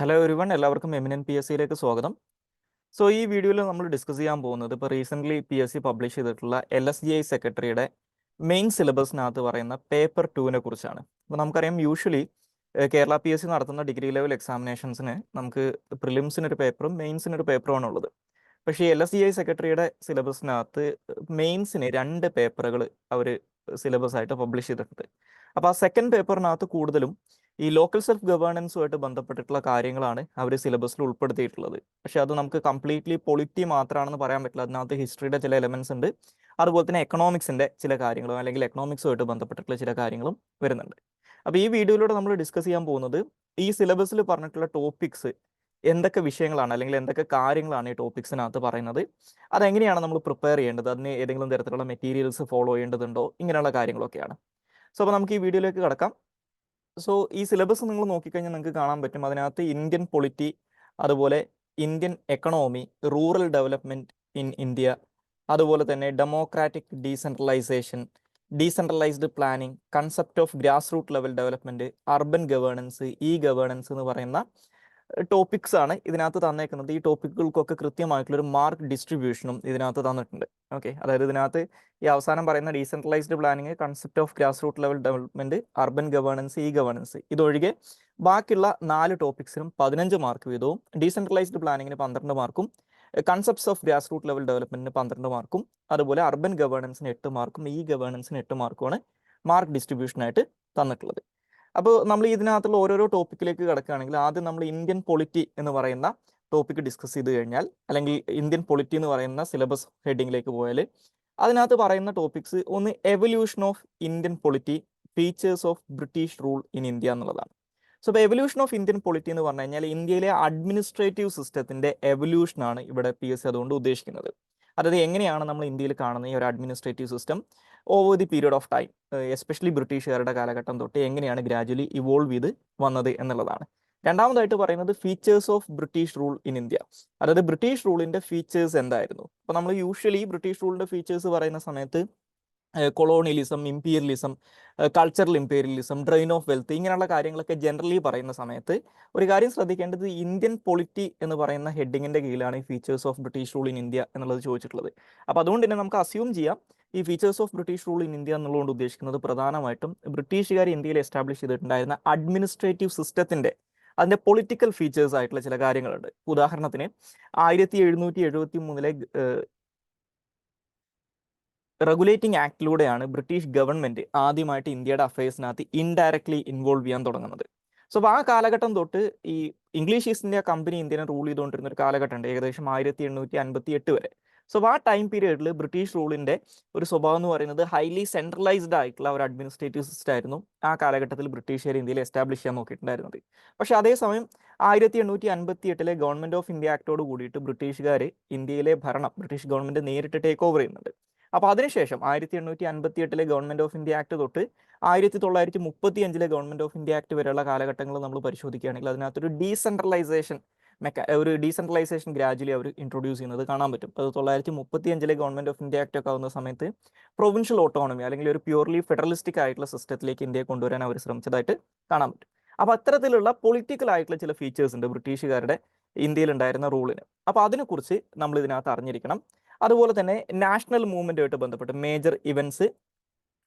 Hello everyone എല്ലാവർക്കും എമിനൻ P S സിയിലേക്ക് സ്വാഗതം. സോ ഈ വീഡിയോയിൽ നമ്മൾ ഡിസ്കസ് ചെയ്യാൻ പോകുന്നത് ഇപ്പോൾ recently P S C publish ചെയ്തിട്ടുള്ള എൽ എസ് ജി ഐ സെക്രട്ടറിയുടെ മെയിൻ സിലബസിനകത്ത് പറയുന്ന പേപ്പർ ടുവിനെ കുറിച്ചാണ്. അപ്പോൾ നമുക്കറിയാം usually Kerala P S C നടത്തുന്ന ഡിഗ്രി ലെവൽ എക്സാമിനേഷൻസിന് നമുക്ക് പ്രിലിംസിനൊരു പേപ്പറും മെയിൻസിനൊരു പേപ്പറുമാണ് ഉള്ളത്. പക്ഷേ എൽ എസ് ജി ഐ സെക്രട്ടറിയുടെ സിലബസിനകത്ത് മെയിൻസിന് രണ്ട് പേപ്പറുകൾ അവർ സിലബസ് ആയിട്ട് പബ്ലിഷ് ചെയ്തിട്ടുണ്ട്. അപ്പോൾ ആ സെക്കൻഡ് പേപ്പറിനകത്ത് കൂടുതലും ഈ ലോക്കൽ സെൽഫ് ഗവേണൻസുമായിട്ട് ബന്ധപ്പെട്ടിട്ടുള്ള കാര്യങ്ങളാണ് അവർ സിലബസിൽ ഉൾപ്പെടുത്തിയിട്ടുള്ളത്. പക്ഷെ അത് നമുക്ക് കംപ്ലീറ്റ്ലി പൊളിറ്റി മാത്രമാണെന്ന് പറയാൻ പറ്റില്ല. അതിനകത്ത് ഹിസ്റ്ററിയുടെ ചില എലമെന്റ്സ് ഉണ്ട്. അതുപോലെ തന്നെ എക്കണോമിക്സിന്റെ ചില കാര്യങ്ങളും അല്ലെങ്കിൽ എക്കണോമിക്സുമായിട്ട് ബന്ധപ്പെട്ടിട്ടുള്ള ചില കാര്യങ്ങളും വരുന്നുണ്ട്. അപ്പോൾ ഈ വീഡിയോയിലൂടെ നമ്മൾ ഡിസ്കസ് ചെയ്യാൻ പോകുന്നത് ഈ സിലബസിൽ പറഞ്ഞിട്ടുള്ള ടോപ്പിക്സ് എന്തൊക്കെ വിഷയങ്ങളാണ് അല്ലെങ്കിൽ എന്തൊക്കെ കാര്യങ്ങളാണ് ഈ ടോപ്പിക്സിനകത്ത് പറയുന്നത്? അതെങ്ങനെയാണ് നമ്മൾ പ്രിപ്പയർ ചെയ്യേണ്ടത്? അതിന് ഏതെങ്കിലും തരത്തിലുള്ള മെറ്റീരിയൽസ് ഫോളോ ചെയ്യേണ്ടതുണ്ടോ? ഇങ്ങനെയുള്ള കാര്യങ്ങളൊക്കെയാണ്. സോ അപ്പോൾ നമുക്ക് ഈ വീഡിയോയിലേക്ക് കടക്കാം. സോ ഈ സിലബസ് നിങ്ങൾ നോക്കിക്കഴിഞ്ഞാൽ നിങ്ങൾക്ക് കാണാൻ പറ്റും. അതിനകത്ത് ഇന്ത്യൻ പൊളിറ്റി അതുപോലെ Indian economy rural development in India അതുപോലെ തന്നെ democratic decentralisation decentralised planning concept of grass root level development urban governance e governance എന്ന് പറയുന്ന ടോപ്പിക്സ് ആണ് ഇതിനകത്ത് തന്നേക്കുന്നത്. ഈ ടോപ്പിക്കുകൾക്കൊക്കെ കൃത്യമായിട്ടുള്ള ഒരു മാർക്ക് ഡിസ്ട്രിബ്യൂഷനും ഇതിനകത്ത് തന്നിട്ടുണ്ട്. ഓക്കെ അതായത് ഇതിനകത്ത് ഈ അവസാനം പറയുന്ന decentralised planning concept of grass root level development urban governance e governance ഇതൊഴികെ ബാക്കിയുള്ള നാല് ടോപ്പിക്സിനും പതിനഞ്ച് മാർക്ക് വീതവും ഡീസെൻട്രലൈസ്ഡ് പ്ലാനിങ്ങിന് പന്ത്രണ്ട് മാർക്കും concepts of grass root level ഡെവലപ്മെന്റിന് പന്ത്രണ്ട് മാർക്കും അതുപോലെ അർബൻ ഗവേണൻസിന് എട്ട് മാർക്കും ഇ ഗവേണൻസിന് എട്ട് മാർക്കുമാണ് മാർക്ക് ഡിസ്ട്രിബ്യൂഷനായിട്ട് തന്നിട്ടുള്ളത്. അപ്പോൾ നമ്മൾ ഇതിനകത്തുള്ള ഓരോരോ ടോപ്പിക്കിലേക്ക് കിടക്കുകയാണെങ്കിൽ ആദ്യം നമ്മൾ ഇന്ത്യൻ പൊളിറ്റി എന്ന് പറയുന്ന ടോപ്പിക് ഡിസ്കസ് ചെയ്ത് കഴിഞ്ഞാൽ അല്ലെങ്കിൽ ഇന്ത്യൻ പൊളിറ്റി എന്ന് പറയുന്ന സിലബസ് ഹെഡിങ്ങിലേക്ക് പോയാൽ അതിനകത്ത് പറയുന്ന ടോപ്പിക്സ് ഒന്ന് evolution of Indian polity features of British rule in India എന്നുള്ളതാണ്. സോ ഇപ്പോൾ എവല്യൂഷൻ ഓഫ് ഇന്ത്യൻ പൊളിറ്റി എന്ന് പറഞ്ഞു കഴിഞ്ഞാൽ ഇന്ത്യയിലെ അഡ്മിനിസ്ട്രേറ്റീവ് സിസ്റ്റത്തിന്റെ എവല്യൂഷനാണ് ഇവിടെ പി എസ് സി അതുകൊണ്ട് ഉദ്ദേശിക്കുന്നത്. അതായത് എങ്ങനെയാണ് നമ്മൾ ഇന്ത്യയിൽ കാണുന്ന ഈ ഒരു administrative system over the period of time especially ബ്രിട്ടീഷുകാരുടെ കാലഘട്ടം തൊട്ട് എങ്ങനെയാണ് ഗ്രാജുവലി ഇവോൾവ് ചെയ്ത് വന്നത് എന്നുള്ളതാണ്. രണ്ടാമതായിട്ട് പറയുന്നത് features of British rule in India അതായത് ബ്രിട്ടീഷ് റൂളിന്റെ ഫീച്ചേഴ്സ് എന്തായിരുന്നു? അപ്പോൾ നമ്മൾ യൂഷ്വലി ബ്രിട്ടീഷ് റൂളിന്റെ ഫീച്ചേഴ്സ് പറയുന്ന സമയത്ത് colonialism imperialism cultural imperialism drain of wealth ഇങ്ങനെയുള്ള കാര്യങ്ങളൊക്കെ ജനറലി പറയുന്ന സമയത്ത് ഒരു കാര്യം ശ്രദ്ധിക്കേണ്ടത് ഇന്ത്യൻ പൊളിറ്റി എന്ന് പറയുന്ന ഹെഡിങ്ങിന്റെ കീഴിലാണ് ഈ features of British rule in India എന്നുള്ളത് ചോദിച്ചിട്ടുള്ളത്. അപ്പോൾ അതുകൊണ്ട് തന്നെ നമുക്ക് അസ്യൂം ചെയ്യാം ഈ features of British rule in India എന്നുള്ളതുകൊണ്ട് ഉദ്ദേശിക്കുന്നത് പ്രധാനമായിട്ടും ബ്രിട്ടീഷുകാർ ഇന്ത്യയിൽ എസ്റ്റാബ്ലിഷ് ചെയ്തിട്ടുണ്ടായിരുന്ന അഡ്മിനിസ്ട്രേറ്റീവ് സിസ്റ്റത്തിന്റെ അതിന്റെ പൊളിറ്റിക്കൽ ഫീച്ചേഴ്സ് ആയിട്ടുള്ള ചില കാര്യങ്ങളുണ്ട്. ഉദാഹരണത്തിന് ആയിരത്തി എഴുന്നൂറ്റി എഴുപത്തി മൂന്നിലെ റെഗുലേറ്റിംഗ് ആക്ടിലൂടെയാണ് ബ്രിട്ടീഷ് ഗവൺമെന്റ് ആദ്യമായിട്ട് ഇന്ത്യയുടെ അഫയേഴ്സിനകത്ത് ഇൻഡയറക്ട്ലി ഇൻവോൾവ് ചെയ്യാൻ തുടങ്ങുന്നത്. സോ ആ കാലഘട്ടം തൊട്ട് ഈ ഇംഗ്ലീഷ് ഈസ്റ്റ് ഇന്ത്യ കമ്പനി ഇന്ത്യനെ റൂൾ ചെയ്തുകൊണ്ടിരുന്ന ഒരു കാലഘട്ടം ഉണ്ട് ഏകദേശം ആയിരത്തി എണ്ണൂറ്റി അൻപത്തി എട്ട് വരെ സോ ആ ടൈം പീരീഡിൽ ബ്രിട്ടീഷ് റൂളിന്റെ ഒരു സ്വഭാവം എന്ന് പറയുന്നത് ഹൈലി സെൻട്രലൈസ്ഡ് ആയിട്ടുള്ള ഒരു അഡ്മിനിസ്ട്രേറ്റീവ് സിസ്റ്റം ആയിരുന്നു ആ കാലഘട്ടത്തിൽ ബ്രിട്ടീഷുകാർ ഇന്ത്യയിൽ എസ്റ്റാബ്ലിഷ് ചെയ്യാൻ നോക്കിയിട്ടുണ്ടായിരുന്നത്. പക്ഷേ അതേസമയം ആയിരത്തി എണ്ണൂറ്റി അൻപത്തി എട്ടിലെ ഗവൺമെന്റ് ഓഫ് ഇന്ത്യ ആക്ടോട് കൂടിയിട്ട് ബ്രിട്ടീഷുകാർ ഇന്ത്യയിലെ ഭരണം ബ്രിട്ടീഷ് ഗവൺമെന്റ് നേരിട്ട് ടേക്ക് ഓവർ ചെയ്യുന്നുണ്ട്. അപ്പോൾ അതിനുശേഷം ആയിരത്തി എണ്ണൂറ്റി അൻപത്തി എട്ടിലെ ഗവൺമെന്റ് ഓഫ് ഇന്ത്യ ആക്ട് തൊട്ട് ആയിരത്തി തൊള്ളായിരത്തി മുപ്പത്തി അഞ്ചിലെ ഗവൺമെന്റ് ഓഫ് ഇന്ത്യ ആക്ട് വരെയുള്ള കാലഘട്ടങ്ങൾ നമ്മൾ പരിശോധിക്കുകയാണെങ്കിൽ അതിനകത്തൊരു ഡീസെൻട്രലൈസേഷൻ ഒരു ഡീസെൻട്രലൈസേഷൻ ഗ്രാജുവലി അവർ ഇൻട്രൊഡ്യൂസ് ചെയ്യുന്നത് കാണാൻ പറ്റും. അത് തൊള്ളായിരത്തി മുപ്പത്തി അഞ്ചിലെ ഗവൺമെന്റ് ഓഫ് ഇന്ത്യ ആക്ട് ഒക്കെ ആവുന്ന സമയത്ത് പ്രൊവിൻഷ്യൽ ഓട്ടോണമി അല്ലെങ്കിൽ ഒരു പ്യൂർലി ഫെഡറലിസ്റ്റിക് ആയിട്ടുള്ള സിസ്റ്റത്തിലേക്ക് ഇന്ത്യയെ കൊണ്ടുവരാൻ അവർ ശ്രമിച്ചതായിട്ട് കാണാൻ പറ്റും. അപ്പൊ അത്തരത്തിലുള്ള പൊളിറ്റിക്കൽ ആയിട്ടുള്ള ചില ഫീച്ചേഴ്സ് ഉണ്ട് ബ്രിട്ടീഷുകാരുടെ ഇന്ത്യയിൽ ഉണ്ടായിരുന്ന റൂളിന്. അപ്പോൾ അതിനെക്കുറിച്ച് നമ്മൾ ഇതിനകത്ത് അറിഞ്ഞിരിക്കണം. അതുപോലെ തന്നെ നാഷണൽ മൂവ്മെന്റുമായിട്ട് ബന്ധപ്പെട്ട് major events